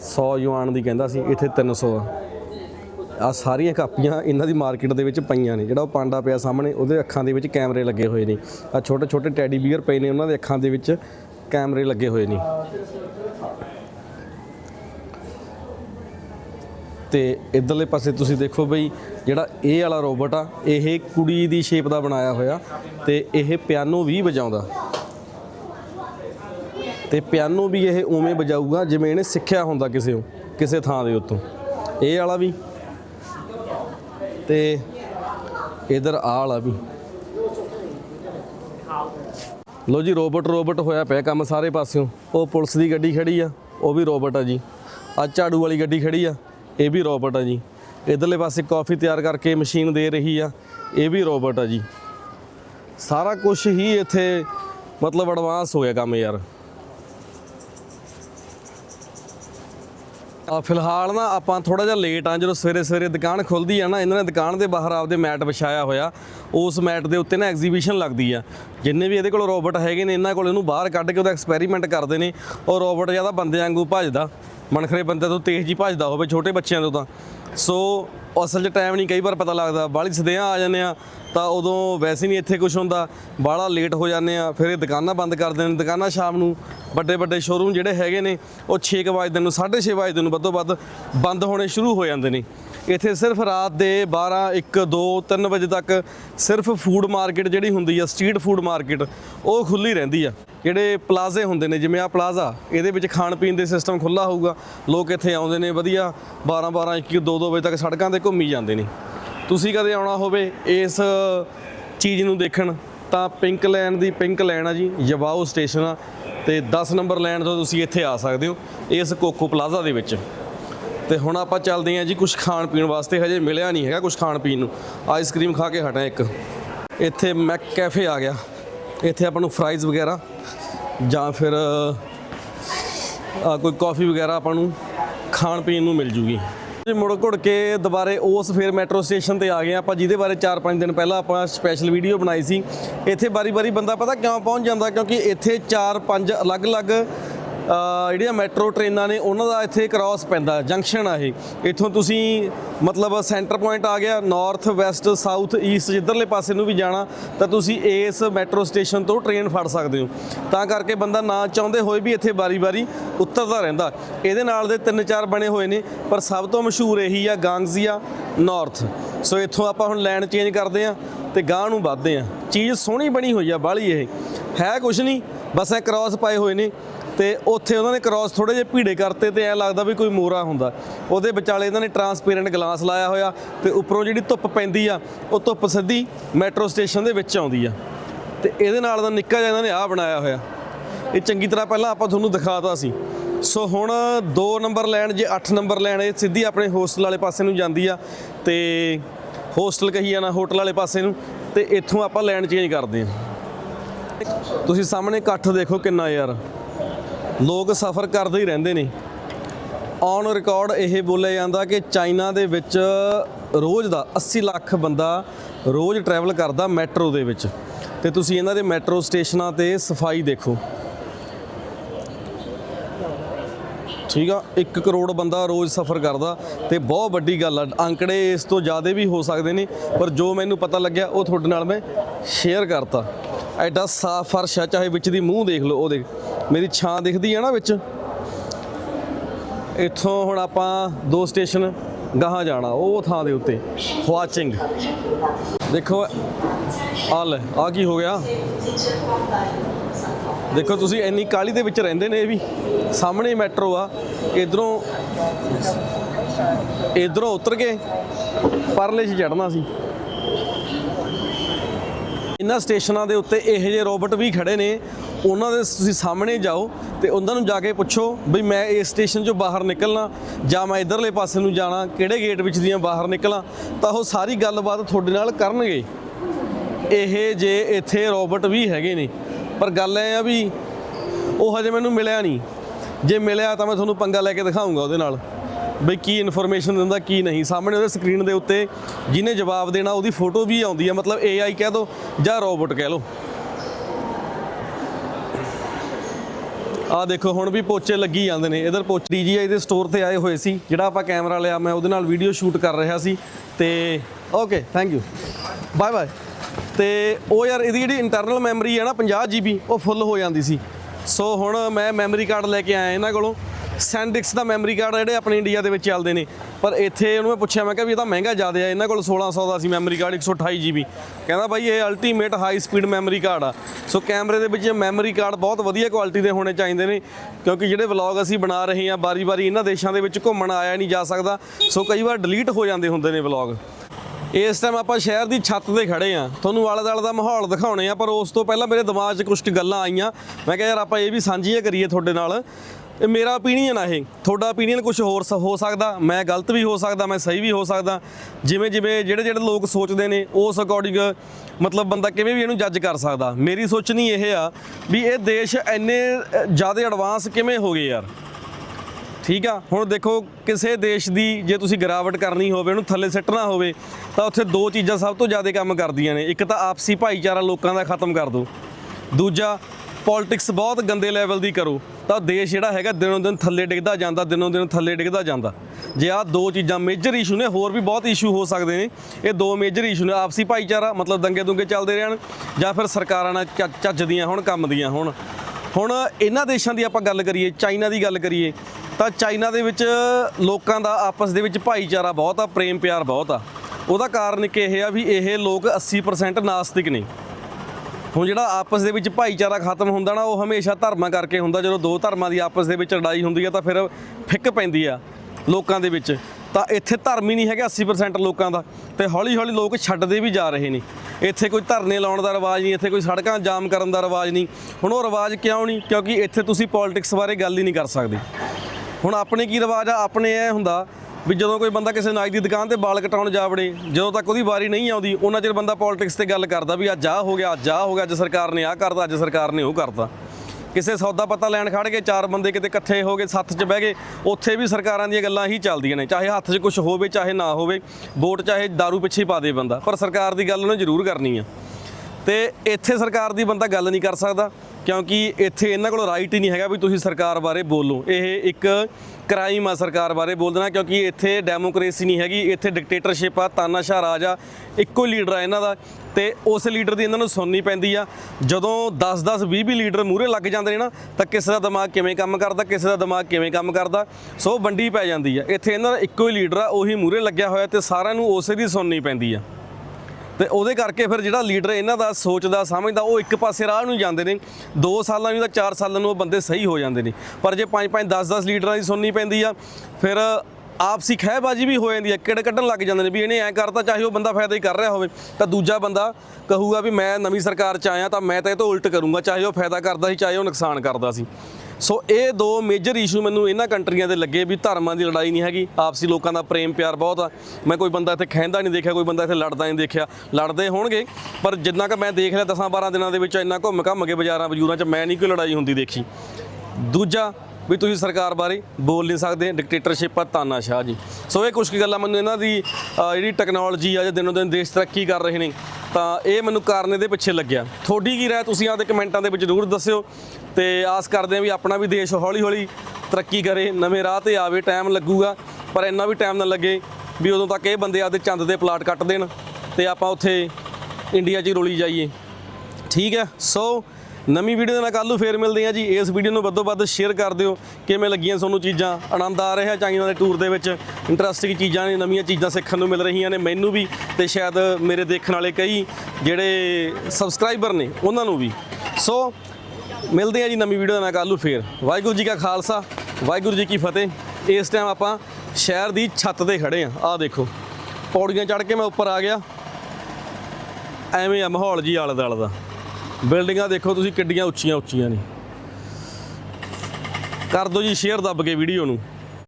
100 ਯੂਆਨ ਦੀ ਕਹਿੰਦਾ ਸੀ, ਇੱਥੇ 300 ਆ। ਆ ਸਾਰੀਆਂ ਕਾਪੀਆਂ ਇਹਨਾਂ ਦੀ ਮਾਰਕੀਟ ਦੇ ਵਿੱਚ ਪਈਆਂ ਨੇ। ਜਿਹੜਾ ਉਹ ਪਾਂਡਾ ਪਿਆ ਸਾਹਮਣੇ, ਉਹਦੇ ਅੱਖਾਂ ਦੇ ਵਿੱਚ ਕੈਮਰੇ ਲੱਗੇ ਹੋਏ ਨੇ। ਆ ਛੋਟੇ ਛੋਟੇ ਟੈਡੀ ਬੀਅਰ ਪਏ ਨੇ, ਉਹਨਾਂ ਦੇ ਅੱਖਾਂ ਦੇ ਵਿੱਚ ਕੈਮਰੇ ਲੱਗੇ ਹੋਏ ਨੇ। ਤੇ ਇਧਰਲੇ ਪਾਸੇ ਤੁਸੀਂ ਦੇਖੋ ਬਈ, ਜਿਹੜਾ ਇਹ ਵਾਲਾ ਰੋਬੋਟ ਆ, ਇਹ ਕੁੜੀ ਦੀ ਸ਼ੇਪ ਦਾ ਬਣਾਇਆ ਹੋਇਆ ਤੇ ਇਹ ਪਿਆਨੋ ਵੀ ਵਜਾਉਂਦਾ। ਤੇ ਪਿਆਨੋ ਵੀ ਇਹ ਉਵੇਂ ਵਜਾਊਗਾ ਜਿਵੇਂ ਇਹਨੇ ਸਿੱਖਿਆ ਹੁੰਦਾ ਕਿਸੇ ਕਿਸੇ ਥਾਂ ਦੇ ਉੱਤੋਂ। ਇਹ ਵਾਲਾ ਵੀ। ਤੇ ਇਧਰ ਆਹ ਵਾਲਾ ਵੀ। ਲੋ ਜੀ, ਰੋਬੋਟ ਰੋਬੋਟ ਹੋਇਆ ਪਿਆ ਕੰਮ ਸਾਰੇ ਪਾਸਿਓਂ। ਉਹ ਪੁਲਿਸ ਦੀ ਗੱਡੀ ਖੜੀ ਆ, ਉਹ ਵੀ ਰੋਬੋਟ ਆ ਜੀ। ਆ ਝਾੜੂ ਵਾਲੀ ਗੱਡੀ ਖੜੀ ਆ, ਇਹ ਵੀ ਰੋਬੋਟ ਆ ਜੀ। ਇਧਰਲੇ ਪਾਸੇ ਕਾਫੀ ਤਿਆਰ ਕਰਕੇ ਮਸ਼ੀਨ ਦੇ ਰਹੀ ਆ, ਇਹ ਵੀ ਰੋਬੋਟ ਆ ਜੀ। ਸਾਰਾ ਕੁਝ ਹੀ ਇੱਥੇ ਮਤਲਬ ਐਡਵਾਂਸ ਹੋ ਗਿਆ ਕੰਮ ਯਾਰ। ਫਿਲਹਾਲ ਨਾ ਆਪਾਂ ਥੋੜਾ ਜਿਹਾ ਲੇਟ ਆ ਜਦੋਂ ਸਵੇਰੇ ਸਵੇਰੇ ਦੁਕਾਨ ਖੁੱਲਦੀ ਆ ਨਾ, ਇਹਨਾਂ ਨੇ ਦੁਕਾਨ ਦੇ ਬਾਹਰ ਆਪਦੇ ਮੈਟ ਵਿਛਾਇਆ ਹੋਇਆ। ਉਸ ਮੈਟ ਦੇ ਉੱਤੇ ਨਾ ਐਗਜ਼ੀਬਿਸ਼ਨ ਲੱਗਦੀ ਆ। ਜਿੰਨੇ ਵੀ ਇਹਦੇ ਕੋਲ ਰੋਬੋਟ ਹੈਗੇ ਨੇ, ਇਹਨਾਂ ਕੋਲ ਇਹਨੂੰ ਬਾਹਰ ਕੱਢ ਕੇ ਉਹਦਾ ਐਕਸਪੈਰੀਮੈਂਟ ਕਰਦੇ ਨੇ। ਉਹ ਰੋਬੋਟ ਜ਼ਿਆਦਾ ਬੰਦੇ ਵਾਂਗੂ ਭੱਜਦਾ। ਮਨਖਰੇ ਬੰਦੇ ਤੋਂ ਤੇਜ਼ ਹੀ ਭੱਜਦਾ ਹੋਵੇ, ਛੋਟੇ ਬੱਚਿਆਂ ਤੋਂ ਤਾਂ। ਸੋ ਅਸਲ 'ਚ ਟਾਈਮ ਨਹੀਂ, ਕਈ ਵਾਰ ਪਤਾ ਲੱਗਦਾ, ਬਾਹਲੀ ਸਦਿਆਂ ਆ ਜਾਂਦੇ ਆ, ਤਾਂ ਉਦੋਂ ਵੈਸੇ ਨਹੀਂ ਇੱਥੇ ਕੁਝ ਹੁੰਦਾ। ਬਾਹਲਾ ਲੇਟ ਹੋ ਜਾਂਦੇ ਆ, ਫਿਰ ਇਹ ਦੁਕਾਨਾਂ ਬੰਦ ਕਰ ਦਿੰਦੇ ਨੇ, ਦੁਕਾਨਾਂ ਸ਼ਾਮ ਨੂੰ, ਵੱਡੇ ਵੱਡੇ ਸ਼ੋਰੂਮ ਜਿਹੜੇ ਹੈਗੇ ਨੇ, ਉਹ 6 ਵਜੇ ਨੂੰ 6:30 ਵਜੇ ਨੂੰ ਵੱਧੋ ਵੱਧ ਬੰਦ ਹੋਣੇ ਸ਼ੁਰੂ ਹੋ ਜਾਂਦੇ ਨੇ। ਇੱਥੇ ਸਿਰਫ ਰਾਤ ਦੇ 12 1 2 3 ਵਜੇ ਤੱਕ ਸਿਰਫ ਫੂਡ ਮਾਰਕੀਟ ਜਿਹੜੀ ਹੁੰਦੀ ਆ ਸਟਰੀਟ ਫੂਡ ਮਾਰਕੀਟ ਉਹ ਖੁੱਲੀ ਰਹਿੰਦੀ ਆ। ਜਿਹੜੇ ਪਲਾਜ਼ੇ ਹੁੰਦੇ ਨੇ, ਜਿਵੇਂ ਆ ਪਲਾਜ਼ਾ, ਇਹਦੇ ਵਿੱਚ ਖਾਣ ਪੀਣ ਦੇ ਸਿਸਟਮ ਖੁੱਲਾ ਹੋਊਗਾ। ਲੋਕ ਇੱਥੇ ਆਉਂਦੇ ਨੇ, ਵਧੀਆ 12 12 1 2 2 ਵਜੇ ਤੱਕ ਸੜਕਾਂ ਤੇ ਘੁੰਮੀ ਜਾਂਦੇ ਨੇ। ਤੁਸੀਂ ਕਦੇ ਆਉਣਾ ਹੋਵੇ ਇਸ ਚੀਜ਼ ਨੂੰ ਦੇਖਣ, ਤਾਂ ਪਿੰਕ ਲੈਨ ਦੀ ਪਿੰਕ ਲੈਨ ਆ ਜੀ, ਯਵਾਓ ਸਟੇਸ਼ਨ ਆ, ਤੇ 10 ਨੰਬਰ ਲੈਨ ਤੋਂ ਤੁਸੀਂ ਇੱਥੇ ਆ ਸਕਦੇ ਹੋ, ਇਸ ਕੋਕੋ ਪਲਾਜ਼ਾ ਦੇ ਵਿੱਚ। ਤੇ ਹੁਣ ਆਪਾਂ ਚੱਲਦੇ ਹਾਂ ਜੀ ਕੁਝ ਖਾਣ ਪੀਣ ਵਾਸਤੇ ਹਜੇ ਮਿਲਿਆ ਨਹੀਂ ਹੈਗਾ ਕੁਝ ਖਾਣ ਪੀਣ ਨੂੰ। ਆਈਸਕ੍ਰੀਮ ਖਾ ਕੇ ਹਟਾਂ ਇੱਕ। ਇੱਥੇ ਮੈਕ ਕੈਫੇ ਆ ਗਿਆ। ਇੱਥੇ ਆਪਾਂ ਨੂੰ ਫਰਾਈਜ਼ ਵਗੈਰਾ ਜਾਂ ਫਿਰ ਕੋਈ ਕਾਫੀ ਵਗੈਰਾ ਆਪਾਂ ਨੂੰ ਖਾਣ ਪੀਣ ਨੂੰ ਮਿਲ ਜੂਗੀ। ਜੀ, ਮੁੜ ਘੁੜ ਕੇ ਦੁਬਾਰੇ ਉਸ ਫੇਰ ਮੈਟਰੋ ਸਟੇਸ਼ਨ ਤੇ ਆ ਗਏ ਆਪਾਂ, ਜਿਹਦੇ ਬਾਰੇ 4-5 ਦਿਨ ਪਹਿਲਾਂ ਆਪਾਂ ਸਪੈਸ਼ਲ ਵੀਡੀਓ ਬਣਾਈ ਸੀ। ਇੱਥੇ ਬਾਰੀ-ਬਾਰੀ ਬੰਦਾ ਪਤਾ ਕਿਉਂ ਪਹੁੰਚ ਜਾਂਦਾ? ਕਿਉਂਕਿ ਇੱਥੇ 4-5 ਅਲੱਗ-ਅਲੱਗ ਜਿਹੜੀਆਂ ਮੈਟਰੋ ਟ੍ਰੇਨਾਂ ਨੇ, ਉਹਨਾਂ ਦਾ ਇੱਥੇ ਕ੍ਰਾਸ ਪੈਂਦਾ ਜੰਕਸ਼ਨ ਆ ਇਹ। ਇੱਥੋਂ ਤੁਸੀਂ, ਮਤਲਬ ਸੈਂਟਰ ਪੁਆਇੰਟ ਆ ਗਿਆ ਨਾਰਥ ਵੈਸਟ ਸਾਊਥ ਈਸਟ ਜਿੱਧਰਲੇ ਪਾਸੇ ਨੂੰ ਵੀ ਜਾਣਾ, ਤਾਂ ਤੁਸੀਂ ਇਸ ਮੈਟਰੋ ਸਟੇਸ਼ਨ ਤੋਂ ਟ੍ਰੇਨ ਫੜ ਸਕਦੇ ਹੋ। ਤਾਂ ਕਰਕੇ ਬੰਦਾ ਨਾ ਚਾਹੁੰਦੇ ਹੋਏ ਵੀ ਇੱਥੇ ਬਾਰੀ-ਬਾਰੀ ਉਤਰਦਾ ਰਹਿੰਦਾ। ਇਹਦੇ ਨਾਲ ਦੇ ਤਿੰਨ ਚਾਰ ਬਣੇ ਹੋਏ ਨੇ, ਪਰ ਸਭ ਤੋਂ ਮਸ਼ਹੂਰ ਇਹੀ ਆ ਗਾਂਗਜ਼ੀਆ ਨਾਰਥ ਸੋ ਇੱਥੋਂ ਆਪਾਂ ਹੁਣ ਲਾਈਨ ਚੇਂਜ ਕਰਦੇ ਆ ਤੇ ਗਾਂ ਨੂੰ ਵੱਧਦੇ ਆ ਚੀਜ਼ ਸੋਹਣੀ ਬਣੀ ਹੋਈ ਆ, ਬਾਹਲੀ ਇਹ। ਹੈ ਕੁਛ ਨਹੀਂ, ਬਸ ਇਹ ਕ੍ਰਾਸ ਪਾਏ ਹੋਏ ਨੇ। ਤੇ ਉੱਥੇ ਉਹਨਾਂ ਨੇ ਕ੍ਰਾਸ ਥੋੜੇ ਜਿਹੇ ਭੀੜੇ ਕਰਤੇ ਤੇ ਐ ਲੱਗਦਾ ਵੀ ਕੋਈ ਮੋਰਾ ਹੁੰਦਾ। ਉਹਦੇ ਵਿਚਾਲੇ ਇਹਨਾਂ ਨੇ ਟਰਾਂਸਪੇਰੈਂਟ ਗਲਾਸ ਲਾਇਆ ਹੋਇਆ ਤੇ ਉੱਪਰੋਂ ਜਿਹੜੀ ਧੁੱਪ ਪੈਂਦੀ ਆ, ਉਹ ਧੁੱਪ ਸਿੱਧੀ ਮੈਟਰੋ ਸਟੇਸ਼ਨ ਦੇ ਵਿੱਚ ਆਉਂਦੀ ਆ। ਤੇ ਇਹਦੇ ਨਾਲ ਦਾ ਨਿੱਕਾ ਜਿਹਾ ਇਹਨਾਂ ਨੇ ਆਹ ਬਣਾਇਆ ਹੋਇਆ। ਇਹ ਚੰਗੀ ਤਰ੍ਹਾਂ ਪਹਿਲਾਂ ਆਪਾਂ ਤੁਹਾਨੂੰ ਦਿਖਾਤਾ ਸੀ। ਸੋ ਹੁਣ 2 ਨੰਬਰ ਲੈਣ ਜੇ 8 ਨੰਬਰ ਲੈਣ, ਇਹ ਸਿੱਧੀ ਆਪਣੇ ਹੋਸਟਲ ਵਾਲੇ ਪਾਸੇ ਨੂੰ ਜਾਂਦੀ ਆ ਤੇ ਹੋਸਟਲ ਕਹੀ ਜਾਣਾ ਹੋਟਲ ਵਾਲੇ ਪਾਸੇ ਨੂੰ ਤੇ ਇੱਥੋਂ ਆਪਾਂ ਲੈਣ ਚੇਂਜ ਕਰਦੇ ਆ। ਤੁਸੀਂ ਸਾਹਮਣੇ ਇਕੱਠ ਦੇਖੋ ਕਿੰਨਾ ਯਾਰ। ਲੋਕ ਸਫ਼ਰ ਕਰਦੇ ਹੀ ਰਹਿੰਦੇ ਨੇ। ਔਨ ਰਿਕਾਰਡ ਇਹ ਬੋਲਿਆ ਜਾਂਦਾ ਕਿ ਚਾਈਨਾ ਦੇ ਵਿੱਚ ਰੋਜ਼ ਦਾ 80 ਲੱਖ ਬੰਦਾ ਰੋਜ਼ ਟਰੈਵਲ ਕਰਦਾ ਮੈਟਰੋ ਦੇ ਵਿੱਚ। ਤੇ ਤੁਸੀਂ ਇਹਨਾਂ ਦੇ ਮੈਟਰੋ ਸਟੇਸ਼ਨਾਂ ਤੇ ਸਫ਼ਾਈ ਦੇਖੋ। ਠੀਕ ਆ 1 ਕਰੋੜ ਬੰਦਾ ਰੋਜ਼ ਸਫ਼ਰ ਕਰਦਾ ਤੇ ਬਹੁਤ ਵੱਡੀ ਗੱਲ ਆ, ਅੰਕੜੇ ਇਸ ਤੋਂ ਜ਼ਿਆਦਾ ਵੀ ਹੋ ਸਕਦੇ ਨੇ, ਪਰ ਜੋ ਮੈਨੂੰ ਪਤਾ ਲੱਗਿਆ ਉਹ ਤੁਹਾਡੇ ਨਾਲ ਮੈਂ ਸ਼ੇਅਰ ਕਰਤਾ। ਐਡਾ ਸਾਫ਼ ਫਰਸ਼ ਆ, ਚਾਹੇ ਵਿੱਚ ਦੀ ਮੂੰਹ ਦੇਖ ਲਓ, ਉਹ ਦੇਖ। ਮੇਰੀ ਛਾਂ ਦਿਖਦੀ ਆ ਨਾ ਵਿੱਚ। ਇੱਥੋਂ ਹੁਣ ਆਪਾਂ ਦੋ ਸਟੇਸ਼ਨ ਗਾਹਾਂ ਜਾਣਾ, ਉਹ ਥਾਂ ਦੇ ਉੱਤੇ ਵਾਚਿੰਗ ਦੇਖੋ ਆ ਲੈ ਆ ਕੀ ਹੋ ਗਿਆ? ਦੇਖੋ, ਤੁਸੀਂ ਇੰਨੀ ਕਾਲੀ ਦੇ ਵਿੱਚ ਰਹਿੰਦੇ ਨੇ ਇਹ ਵੀ। ਸਾਹਮਣੇ ਮੈਟਰੋ ਆ, ਇਧਰੋਂ ਇਧਰੋਂ ਉਤਰ ਕੇ ਪਰਲੇ 'ਚ ਚੜਨਾ ਸੀ। ਇਹਨਾਂ ਸਟੇਸ਼ਨਾਂ ਦੇ ਉੱਤੇ ਇਹੋ ਜਿਹੇ ਰੋਬੋਟ ਵੀ ਖੜੇ ਨੇ ਉਹਨਾਂ ਦੇ ਤੁਸੀਂ ਸਾਹਮਣੇ ਜਾਓ ਤੇ ਉਹਨਾਂ ਨੂੰ ਜਾ ਕੇ ਪੁੱਛੋ ਵੀ ਮੈਂ ਇਸ ਸਟੇਸ਼ਨ 'ਚੋਂ ਬਾਹਰ ਨਿਕਲਣਾ ਜਾਂ ਮੈਂ ਇਧਰਲੇ ਪਾਸੇ ਨੂੰ ਜਾਣਾ, ਕਿਹੜੇ ਗੇਟ ਵਿੱਚ ਦੀਆਂ ਬਾਹਰ ਨਿਕਲਾਂ, ਤਾਂ ਉਹ ਸਾਰੀ ਗੱਲਬਾਤ ਤੁਹਾਡੇ ਨਾਲ ਕਰਨਗੇ। ਇਹ ਜੇ ਇੱਥੇ ਰੋਬਟ ਵੀ ਹੈਗੇ ਨੇ, ਪਰ ਗੱਲ ਇਹ ਆ ਵੀ ਉਹ ਹਜੇ ਮੈਨੂੰ ਮਿਲਿਆ ਨਹੀਂ। ਜੇ ਮਿਲਿਆ ਤਾਂ ਮੈਂ ਤੁਹਾਨੂੰ ਪੰਗਾ ਲੈ ਕੇ ਦਿਖਾਉਂਗਾ ਉਹਦੇ ਨਾਲ ਬਈ ਕੀ ਇਨਫੋਰਮੇਸ਼ਨ ਦਿੰਦਾ, ਕੀ ਨਹੀਂ। ਸਾਹਮਣੇ ਉਹਦੇ ਸਕਰੀਨ ਦੇ ਉੱਤੇ ਜਿਹਨੇ ਜਵਾਬ ਦੇਣਾ, ਉਹਦੀ ਫੋਟੋ ਵੀ ਆਉਂਦੀ ਹੈ ਮਤਲਬ AI ਕਹਿ ਦੋ ਜਾਂ ਰੋਬੋਟ ਕਹਿ ਲਓ। ਆ ਦੇਖੋ, ਹੁਣ ਵੀ ਪੋਚੇ ਲੱਗੀ ਜਾਂਦੇ ਨੇ। ਇਧਰ ਪੋਚ DJI ਦੇ ਸਟੋਰ ਤੇ ਆਏ ਹੋਏ ਸੀ। ਜਿਹੜਾ ਆਪਾਂ ਕੈਮਰਾ ਲਿਆ, ਮੈਂ ਉਹਦੇ ਨਾਲ ਵੀਡੀਓ ਸ਼ੂਟ ਕਰ ਰਿਹਾ ਸੀ। ਤੇ okay thank you bye bye ਤੇ ਉਹ ਯਾਰ, ਇਹਦੀ ਜਿਹੜੀ ਇੰਟਰਨਲ ਮੈਮਰੀ ਹੈ ਨਾ 50 GB ਉਹ ਫੁੱਲ ਹੋ ਜਾਂਦੀ ਸੀ। ਸੋ ਹੁਣ ਮੈਂ ਮੈਮਰੀ ਕਾਰਡ ਲੈ ਕੇ ਆਇਆ ਇਹਨਾਂ ਕੋਲੋਂ। ਸੈਂਡਿਕਸ ਦਾ ਮੈਮਰੀ ਕਾਰਡ ਜਿਹੜੇ ਆਪਣੇ ਇੰਡੀਆ ਦੇ ਵਿੱਚ ਚੱਲਦੇ ਨੇ। ਪਰ ਇੱਥੇ ਉਹਨੂੰ ਮੈਂ ਪੁੱਛਿਆ, ਮੈਂ ਕਿਹਾ ਵੀ ਇਹ ਤਾਂ ਮਹਿੰਗਾ ਜ਼ਿਆਦਾ ਆ, ਇਹਨਾਂ ਕੋਲ 1600 ਦਾ ਸੀ ਮੈਮਰੀ ਕਾਰਡ 128 GB ਕਹਿੰਦਾ ਬਾਈ ਇਹ ultimate high speed memory card ਆ। ਸੋ ਕੈਮਰੇ ਦੇ ਵਿੱਚ ਮੈਮਰੀ ਕਾਰਡ ਬਹੁਤ ਵਧੀਆ ਕੁਆਲਿਟੀ ਦੇ ਹੋਣੇ ਚਾਹੀਦੇ ਨੇ, ਕਿਉਂਕਿ ਜਿਹੜੇ ਵਲੌਗ ਅਸੀਂ ਬਣਾ ਰਹੇ ਹਾਂ ਬਾਰੀ-ਬਾਰੀ ਇਹਨਾਂ ਦੇਸ਼ਾਂ ਦੇ ਵਿੱਚ ਘੁੰਮਣ ਆਇਆ ਨਹੀਂ ਜਾ ਸਕਦਾ। ਸੋ ਕਈ ਵਾਰ ਡਿਲੀਟ ਹੋ ਜਾਂਦੇ ਹੁੰਦੇ ਨੇ ਵਲੌਗ ਇਸ ਟਾਈਮ ਆਪਾਂ ਸ਼ਹਿਰ ਦੀ ਛੱਤ ਤੇ ਖੜੇ ਆ ਤੁਹਾਨੂੰ ਆਲੇ ਦੁਆਲੇ ਦਾ ਮਾਹੌਲ ਦਿਖਾਉਣੇ ਆ, ਪਰ ਉਸ ਤੋਂ ਪਹਿਲਾਂ ਮੇਰੇ ਦਿਮਾਗ 'ਚ ਕੁਝ ਕੁ ਗੱਲਾਂ ਆਈਆਂ। ਮੈਂ ਕਿਹਾ ਯਾਰ ਆਪਾਂ ਇਹ ਵੀ ਸਾਂਝੀਆਂ ਕਰੀਏ ਤੁਹਾਡੇ ਨਾਲ। ਇਹ ਮੇਰਾ opinion ਆ ਇਹ। ਤੁਹਾਡਾ opinion ਕੁਝ ਹੋਰ ਸ- ਹੋ ਸਕਦਾ ਮੈਂ ਗਲਤ ਵੀ ਹੋ ਸਕਦਾ ਮੈਂ ਸਹੀ ਵੀ ਹੋ ਸਕਦਾ। ਜਿਵੇਂ ਜਿਵੇਂ ਜਿਹੜੇ ਜਿਹੜੇ ਲੋਕ ਸੋਚਦੇ ਨੇ ਉਸ ਅਕੋਰਡਿੰਗ ਮਤਲਬ ਬੰਦਾ ਕਿਵੇਂ ਵੀ ਇਹਨੂੰ ਜੱਜ ਕਰ ਸਕਦਾ। ਮੇਰੀ ਸੋਚਣੀ ਇਹ ਆ ਵੀ ਇਹ ਦੇਸ਼ ਇੰਨੇ ਅ, ਜ਼ਿਆਦਾ ਐਡਵਾਂਸ ਕਿਵੇਂ ਹੋ ਗਏ ਯਾਰ। ਠੀਕ ਆ? ਹੁਣ ਦੇਖੋ ਕਿਸੇ ਦੇਸ਼ ਦੀ ਜੇ ਤੁਸੀਂ ਗਿਰਾਵਟ ਕਰਨੀ ਹੋਵੇ ਉਹਨੂੰ ਥੱਲੇ ਸਿੱਟਣਾ ਹੋਵੇ ਤਾਂ ਉੱਥੇ ਦੋ ਚੀਜ਼ਾਂ ਸਭ ਤੋਂ ਜ਼ਿਆਦਾ ਕੰਮ ਕਰਦੀਆਂ ਨੇ। ਇੱਕ ਤਾਂ ਆਪਸੀ ਭਾਈਚਾਰਾ ਲੋਕਾਂ ਦਾ ਖਤਮ ਕਰ ਦਿਓ ਦੂਜਾ ਪੋਲਿਟਿਕਸ ਬਹੁਤ ਗੰਦੇ ਲੈਵਲ ਦੀ ਕਰੋ, ਤਾਂ ਦੇਸ਼ ਜਿਹੜਾ ਹੈਗਾ ਦਿਨੋਂ ਦਿਨ ਥੱਲੇ ਡਿੱਗਦਾ ਜਾਂਦਾ, ਦਿਨੋਂ ਦਿਨ ਥੱਲੇ ਡਿੱਗਦਾ ਜਾਂਦਾ। ਜੇ ਆਹ ਦੋ ਚੀਜ਼ਾਂ ਮੇਜਰ ਇਸ਼ੂ ਨੇ, ਹੋਰ ਵੀ ਬਹੁਤ ਇਸ਼ੂ ਹੋ ਸਕਦੇ ਨੇ। ਇਹ ਦੋ ਮੇਜਰ ਇਸ਼ੂ ਨੇ, ਆਪਸੀ ਭਾਈਚਾਰਾ, ਮਤਲਬ ਦੰਗੇ ਦੁੰਗੇ ਚੱਲਦੇ ਰਹਿਣ, ਜਾਂ ਫਿਰ ਸਰਕਾਰਾਂ ਨਾਲ ਚੱਜਦੀਆਂ ਚੱਜ ਹੁਣ, ਕੰਮ ਦੀਆਂ ਹੁਣ। ਹੁਣ ਇਹਨਾਂ ਦੇਸ਼ਾਂ ਦੀ ਆਪਾਂ ਗੱਲ ਕਰੀਏ, ਚਾਈਨਾ ਦੀ ਗੱਲ ਕਰੀਏ, ਤਾਂ ਚਾਈਨਾ ਦੇ ਵਿੱਚ ਲੋਕਾਂ ਦਾ ਆਪਸ ਦੇ ਵਿੱਚ ਭਾਈਚਾਰਾ ਬਹੁਤ ਆ ਪ੍ਰੇਮ ਪਿਆਰ ਬਹੁਤ ਆ। ਉਹਦਾ ਕਾਰਨ ਇੱਕ ਇਹ ਆ ਵੀ ਇਹ ਲੋਕ 80% ਨਾਸਤਿਕ ਨੇ। ਹੁਣ ਜਿਹੜਾ ਆਪਸ ਦੇ ਵਿੱਚ ਭਾਈਚਾਰਾ ਖਤਮ ਹੁੰਦਾ ਨਾ, ਉਹ ਹਮੇਸ਼ਾ ਧਰਮਾਂ ਕਰਕੇ ਹੁੰਦਾ। ਜਦੋਂ ਦੋ ਧਰਮਾਂ ਦੀ ਆਪਸ ਦੇ ਵਿੱਚ ਲੜਾਈ ਹੁੰਦੀ ਆ, ਤਾਂ ਫਿਰ ਫਿੱਕ ਪੈਂਦੀ ਆ ਲੋਕਾਂ ਦੇ ਵਿੱਚ। ਤਾਂ ਇੱਥੇ ਧਰਮ ਹੀ ਨਹੀਂ ਹੈਗਾ 80% ਲੋਕਾਂ ਦਾ। ਤੇ ਹੌਲੀ ਹੌਲੀ ਲੋਕ ਛੱਡਦੇ ਵੀ ਜਾ ਰਹੇ ਨੇ। ਇੱਥੇ ਕੋਈ ਧਰਨੇ ਲਾਉਣ ਦਾ ਰਿਵਾਜ ਨਹੀਂ, ਇੱਥੇ ਕੋਈ ਸੜਕਾਂ ਜਾਮ ਕਰਨ ਦਾ ਰਿਵਾਜ ਨਹੀਂ। ਹੁਣ ਉਹ ਰਿਵਾਜ ਕਿਉਂ ਨਹੀਂ? ਕਿਉਂਕਿ ਇੱਥੇ ਤੁਸੀਂ ਪੋਲਿਟਿਕਸ ਬਾਰੇ ਗੱਲ ਹੀ ਨਹੀਂ ਕਰ ਸਕਦੇ। ਹੁਣ ਆਪਣੇ ਕੀ ਰਿਵਾਜ ਆ? ਆਪਣੇ ਇਹ ਹੁੰਦਾ ਵੀ ਜਦੋਂ ਕੋਈ ਬੰਦਾ ਕਿਸੇ ਨਾਈ ਦੀ ਦੁਕਾਨ ਤੇ ਵਾਲ ਕਟਾਉਣ ਜਾ ਵੜੇ, ਜਦੋਂ ਤੱਕ ਉਹਦੀ ਵਾਰੀ ਨਹੀਂ ਆਉਂਦੀ, ਉਹਨਾਂ ਚਿਰ ਬੰਦਾ ਪੋਲਿਟਿਕਸ ਤੇ ਗੱਲ ਕਰਦਾ ਵੀ ਅੱਜ ਆਹ ਹੋ ਗਿਆ, ਅੱਜ ਆਹ ਹੋ ਗਿਆ, ਅੱਜ ਸਰਕਾਰ ਨੇ ਆਹ ਕਰਦਾ ਅੱਜ ਸਰਕਾਰ ਨੇ ਉਹ ਕਰਦਾ ਕਿਸੇ ਸੌਦਾ ਪਤਾ ਲੈਣ ਖੜ ਕੇ ਚਾਰ ਬੰਦੇ ਕਿਤੇ ਇਕੱਠੇ ਹੋ ਗਏ, ਸੱਥ 'ਚ ਬਹਿ ਗਏ, ਉੱਥੇ ਵੀ ਸਰਕਾਰਾਂ ਦੀਆਂ ਗੱਲਾਂ ਹੀ ਚੱਲਦੀਆਂ ਨੇ, ਚਾਹੇ ਹੱਥ 'ਚ ਕੁਝ ਹੋਵੇ, ਚਾਹੇ ਨਾ ਹੋਵੇ, ਵੋਟ ਚਾਹੇ दारू ਪਿੱਛੇ ਪਾ ਦੇ ਬੰਦਾ, ਪਰ ਸਰਕਾਰ ਦੀ ਗੱਲ ਉਹਨੇ ਜ਼ਰੂਰ ਕਰਨੀ ਆ। ਤੇ ਇੱਥੇ ਸਰਕਾਰ ਦੀ ਬੰਦਾ ਗੱਲ ਨਹੀਂ ਕਰ ਸਕਦਾ ਕਿਉਂਕਿ ਇੱਥੇ ਇਹਨਾਂ ਕੋਲ ਰਾਈਟ ਹੀ ਨਹੀਂ ਹੈਗਾ ਵੀ ਤੁਸੀਂ ਸਰਕਾਰ ਬਾਰੇ ਬੋਲੋ। ਇਹ ਇੱਕ ਕ੍ਰਾਈਮ ਆ ਸਰਕਾਰ ਬਾਰੇ ਬੋਲਣਾ ਕਿਉਂਕਿ ਇੱਥੇ ਡੈਮੋਕ੍ਰੇਸੀ ਨਹੀਂ ਹੈਗੀ, ਇੱਥੇ ਡਿਕਟੇਟਰਸ਼ਿਪ ਆ, ਤਾਨਾਸ਼ਾਹ ਰਾਜ ਆ, ਇੱਕੋ ਹੀ ਲੀਡਰ ਆ ਇਹਨਾਂ ਦਾ। ਤੇ ਉਸ ਲੀਡਰ ਦੀ ਇਹਨਾਂ ਨੂੰ ਸੁਣਨੀ ਪੈਂਦੀ ਆ। ਜਦੋਂ 10-10 20-20 ਲੀਡਰ ਮੂਹਰੇ ਲੱਗ ਜਾਂਦੇ ਨੇ ਨਾ, ਤਾਂ ਕਿਸੇ ਦਾ ਦਿਮਾਗ ਕਿਵੇਂ ਕੰਮ ਕਰਦਾ, ਕਿਸੇ ਦਾ ਦਿਮਾਗ ਕਿਵੇਂ ਕੰਮ ਕਰਦਾ, ਸੋ ਵੰਡੀ ਪੈ ਜਾਂਦੀ ਆ। ਇੱਥੇ ਇਹਨਾਂ ਦਾ ਇੱਕੋ ਹੀ ਲੀਡਰ ਆ, ਉਹੀ ਮੂਹਰੇ ਲੱਗਿਆ ਹੋਇਆ ਤੇ ਸਾਰਿਆਂ ਨੂੰ ਉਸੇ ਦੀ ਸੁਣਨੀ ਪੈਂਦੀ ਆ। ਤੇ ਉਹਦੇ ਕਰਕੇ ਫਿਰ ਜਿਹੜਾ ਲੀਡਰ ਇਹਨਾਂ ਦਾ ਸੋਚਦਾ, ਸਮਝਦਾ, ਉਹ ਇੱਕ ਪਾਸੇ ਰਾਹ ਨੂੰ ਜਾਂਦੇ ਨੇ। 2 ਸਾਲਾਂ ਨੂੰ ਤਾਂ 4 ਸਾਲਾਂ ਨੂੰ ਉਹ ਬੰਦੇ ਸਹੀ ਹੋ ਜਾਂਦੇ ਨੇ। ਪਰ ਜੇ 5-5 10-10 ਲੀਡਰਾਂ ਦੀ ਸੁਣਨੀ ਪੈਂਦੀ ਆ, ਫਿਰ ਆਪਸੀ ਖਹਿਬਾਜੀ ਵੀ ਹੋ ਜਾਂਦੀ ਹੈ ਕਿਹੜੇ ਕੱਢਣ ਲੱਗ ਜਾਂਦੇ ਨੇ ਵੀ ਇਹਨੇ ਐ ਕਰਤਾ, ਚਾਹੇ ਉਹ ਬੰਦਾ ਫਾਇਦਾ ਹੀ ਕਰ ਰਿਹਾ ਹੋਵੇ। ਤਾਂ ਦੂਜਾ ਬੰਦਾ ਕਹੂਗਾ ਵੀ ਮੈਂ ਨਵੀਂ ਸਰਕਾਰ ਚ ਆਇਆ ਤਾਂ ਮੈਂ ਤਾਂ ਇਹ ਤੋਂ ਉਲਟ ਕਰੂੰਗਾ, ਚਾਹੇ ਉਹ ਫਾਇਦਾ ਕਰਦਾ ਸੀ, ਚਾਹੇ ਉਹ ਨੁਕਸਾਨ ਕਰਦਾ ਸੀ। ਸੋ ਇਹ ਦੋ ਮੇਜਰ ਇਸ਼ੂ ਮੈਨੂੰ ਇਹਨਾਂ ਕੰਟਰੀਆਂ ਦੇ ਲੱਗੇ ਵੀ ਧਰਮਾਂ ਦੀ ਲੜਾਈ ਨਹੀਂ ਹੈਗੀ। ਆਪਸੀ ਲੋਕਾਂ ਦਾ ਪ੍ਰੇਮ ਪਿਆਰ ਬਹੁਤ ਆ। ਮੈਂ ਕੋਈ ਬੰਦਾ ਇੱਥੇ ਖਹਿੰਦਾ ਨਹੀਂ ਦੇਖਿਆ, ਕੋਈ ਬੰਦਾ ਇੱਥੇ ਲੜਦਾ ਨਹੀਂ ਦੇਖਿਆ। ਲੜਦੇ ਹੋਣਗੇ, ਪਰ ਜਿੰਨਾ ਕਿ ਮੈਂ ਦੇਖ ਲਿਆ 10 12 ਦਿਨਾਂ ਦੇ ਵਿੱਚ ਇੰਨਾ ਘੁੰਮ ਘੰਮ ਕੇ ਬਾਜ਼ਾਰਾਂ ਬਜੂਰਾਂ 'ਚ ਮੈਂ ਨਹੀਂ ਕੋਈ ਲੜਾਈ ਹੁੰਦੀ ਦੇਖੀ। ਦੂਜਾ ਵੀ ਤੁਸੀਂ ਸਰਕਾਰ ਬਾਰੇ ਬੋਲ ਨਹੀਂ ਸਕਦੇ ਡਿਕਟੇਟਰਸ਼ਿਪ ਆ, ਤਾਨਾਸ਼ਾਹ ਜੀ। ਸੋ ਇਹ ਕੁਝ ਕੁ ਗੱਲਾਂ ਮੈਨੂੰ ਇਹਨਾਂ ਦੀ ਜਿਹੜੀ ਟੈਕਨੋਲੋਜੀ ਆ ਜਾਂ ਦਿਨੋਂ ਦਿਨ ਦੇਸ਼ ਤਰੱਕੀ ਕਰ ਰਹੇ ਨੇ, ਤਾਂ ਇਹ ਮੈਨੂੰ ਕਾਰਨ ਇਹਦੇ ਪਿੱਛੇ ਲੱਗਿਆ। ਤੁਹਾਡੀ ਕੀ ਰਾਏ, ਤੁਸੀਂ ਆਪਦੇ ਕਮੈਂਟਾਂ ਦੇ ਵਿੱਚ ਜ਼ਰੂਰ ਦੱਸਿਓ ਤੇ ਆਸ ਕਰਦੇ ਹਾਂ ਵੀ ਆਪਣਾ ਵੀ ਦੇਸ਼ ਹੌਲੀ ਹੌਲੀ ਤਰੱਕੀ ਕਰੇ, ਨਵੇਂ ਰਾਹ ਤੇ ਆਵੇ ਟਾਈਮ ਲੱਗੂਗਾ, ਪਰ ਇੰਨਾ ਵੀ ਟਾਈਮ ਨਾ ਲੱਗੇ ਵੀ ਉਦੋਂ ਤੱਕ ਇਹ ਬੰਦੇ ਆਪਦੇ ਚੰਦ ਦੇ ਪਲਾਟ ਕੱਟ ਦੇਣ ਤੇ ਆਪਾਂ ਉੱਥੇ ਇੰਡੀਆ 'ਚ ਹੀ ਰੋਲੀ ਜਾਈਏ। ਠੀਕ ਹੈ, ਸੋ ਨਵੀਂ ਵੀਡੀਓ ਦੇ ਨਾਲ ਕੱਲ੍ਹ ਨੂੰ ਫੇਰ ਮਿਲਦੇ ਹਾਂ ਜੀ। ਇਸ ਵੀਡੀਓ ਨੂੰ ਵੱਧੋ ਵੱਧ ਸ਼ੇਅਰ ਕਰ ਦਿਓ। ਕਿਵੇਂ ਲੱਗੀਆਂ ਤੁਹਾਨੂੰ ਚੀਜ਼ਾਂ? ਆਨੰਦ ਆ ਰਿਹਾ ਚਾਈਨਾ ਦੇ ਟੂਰ ਦੇ ਵਿੱਚ। ਇੰਟਰਸਟਿੰਗ ਚੀਜ਼ਾਂ ਨੇ, ਨਵੀਆਂ ਚੀਜ਼ਾਂ ਸਿੱਖਣ ਨੂੰ ਮਿਲ ਰਹੀਆਂ ਨੇ ਮੈਨੂੰ ਵੀ ਤੇ ਸ਼ਾਇਦ ਮੇਰੇ ਦੇਖਣ ਵਾਲੇ ਕਈ ਜਿਹੜੇ ਸਬਸਕ੍ਰਾਈਬਰ ਨੇ, ਉਹਨਾਂ ਨੂੰ ਵੀ। ਸੋ ਮਿਲਦੇ ਹਾਂ ਜੀ ਨਵੀਂ ਵੀਡੀਓ ਦੇ ਨਾਲ ਕੱਲ੍ਹ ਨੂੰ ਫੇਰ। ਵਾਹਿਗੁਰੂ ਜੀ ਕਾ ਖਾਲਸਾ, ਵਾਹਿਗੁਰੂ ਜੀ ਕੀ ਫਤਿਹ। ਇਸ ਟਾਈਮ ਆਪਾਂ ਸ਼ਹਿਰ ਦੀ ਛੱਤ ਤੇ ਖੜੇ ਆ ਆਹ ਦੇਖੋ, ਪੌੜੀਆਂ ਚੜ੍ਹ ਕੇ ਮੈਂ ਉੱਪਰ ਆ ਗਿਆ। ਐਵੇਂ ਆ ਮਾਹੌਲ ਜੀ ਆਲੇ ਦੁਆਲੇ ਦਾ। ਬਿਲਡਿੰਗਾਂ ਦੇਖੋ ਤੁਸੀਂ ਕਿੱਡੀਆਂ ਉੱਚੀਆਂ ਉੱਚੀਆਂ ਨੇ। ਕਰ ਦਿਓ ਜੀ ਸ਼ੇਅਰ ਦੱਬ ਕੇ ਵੀਡੀਓ ਨੂੰ।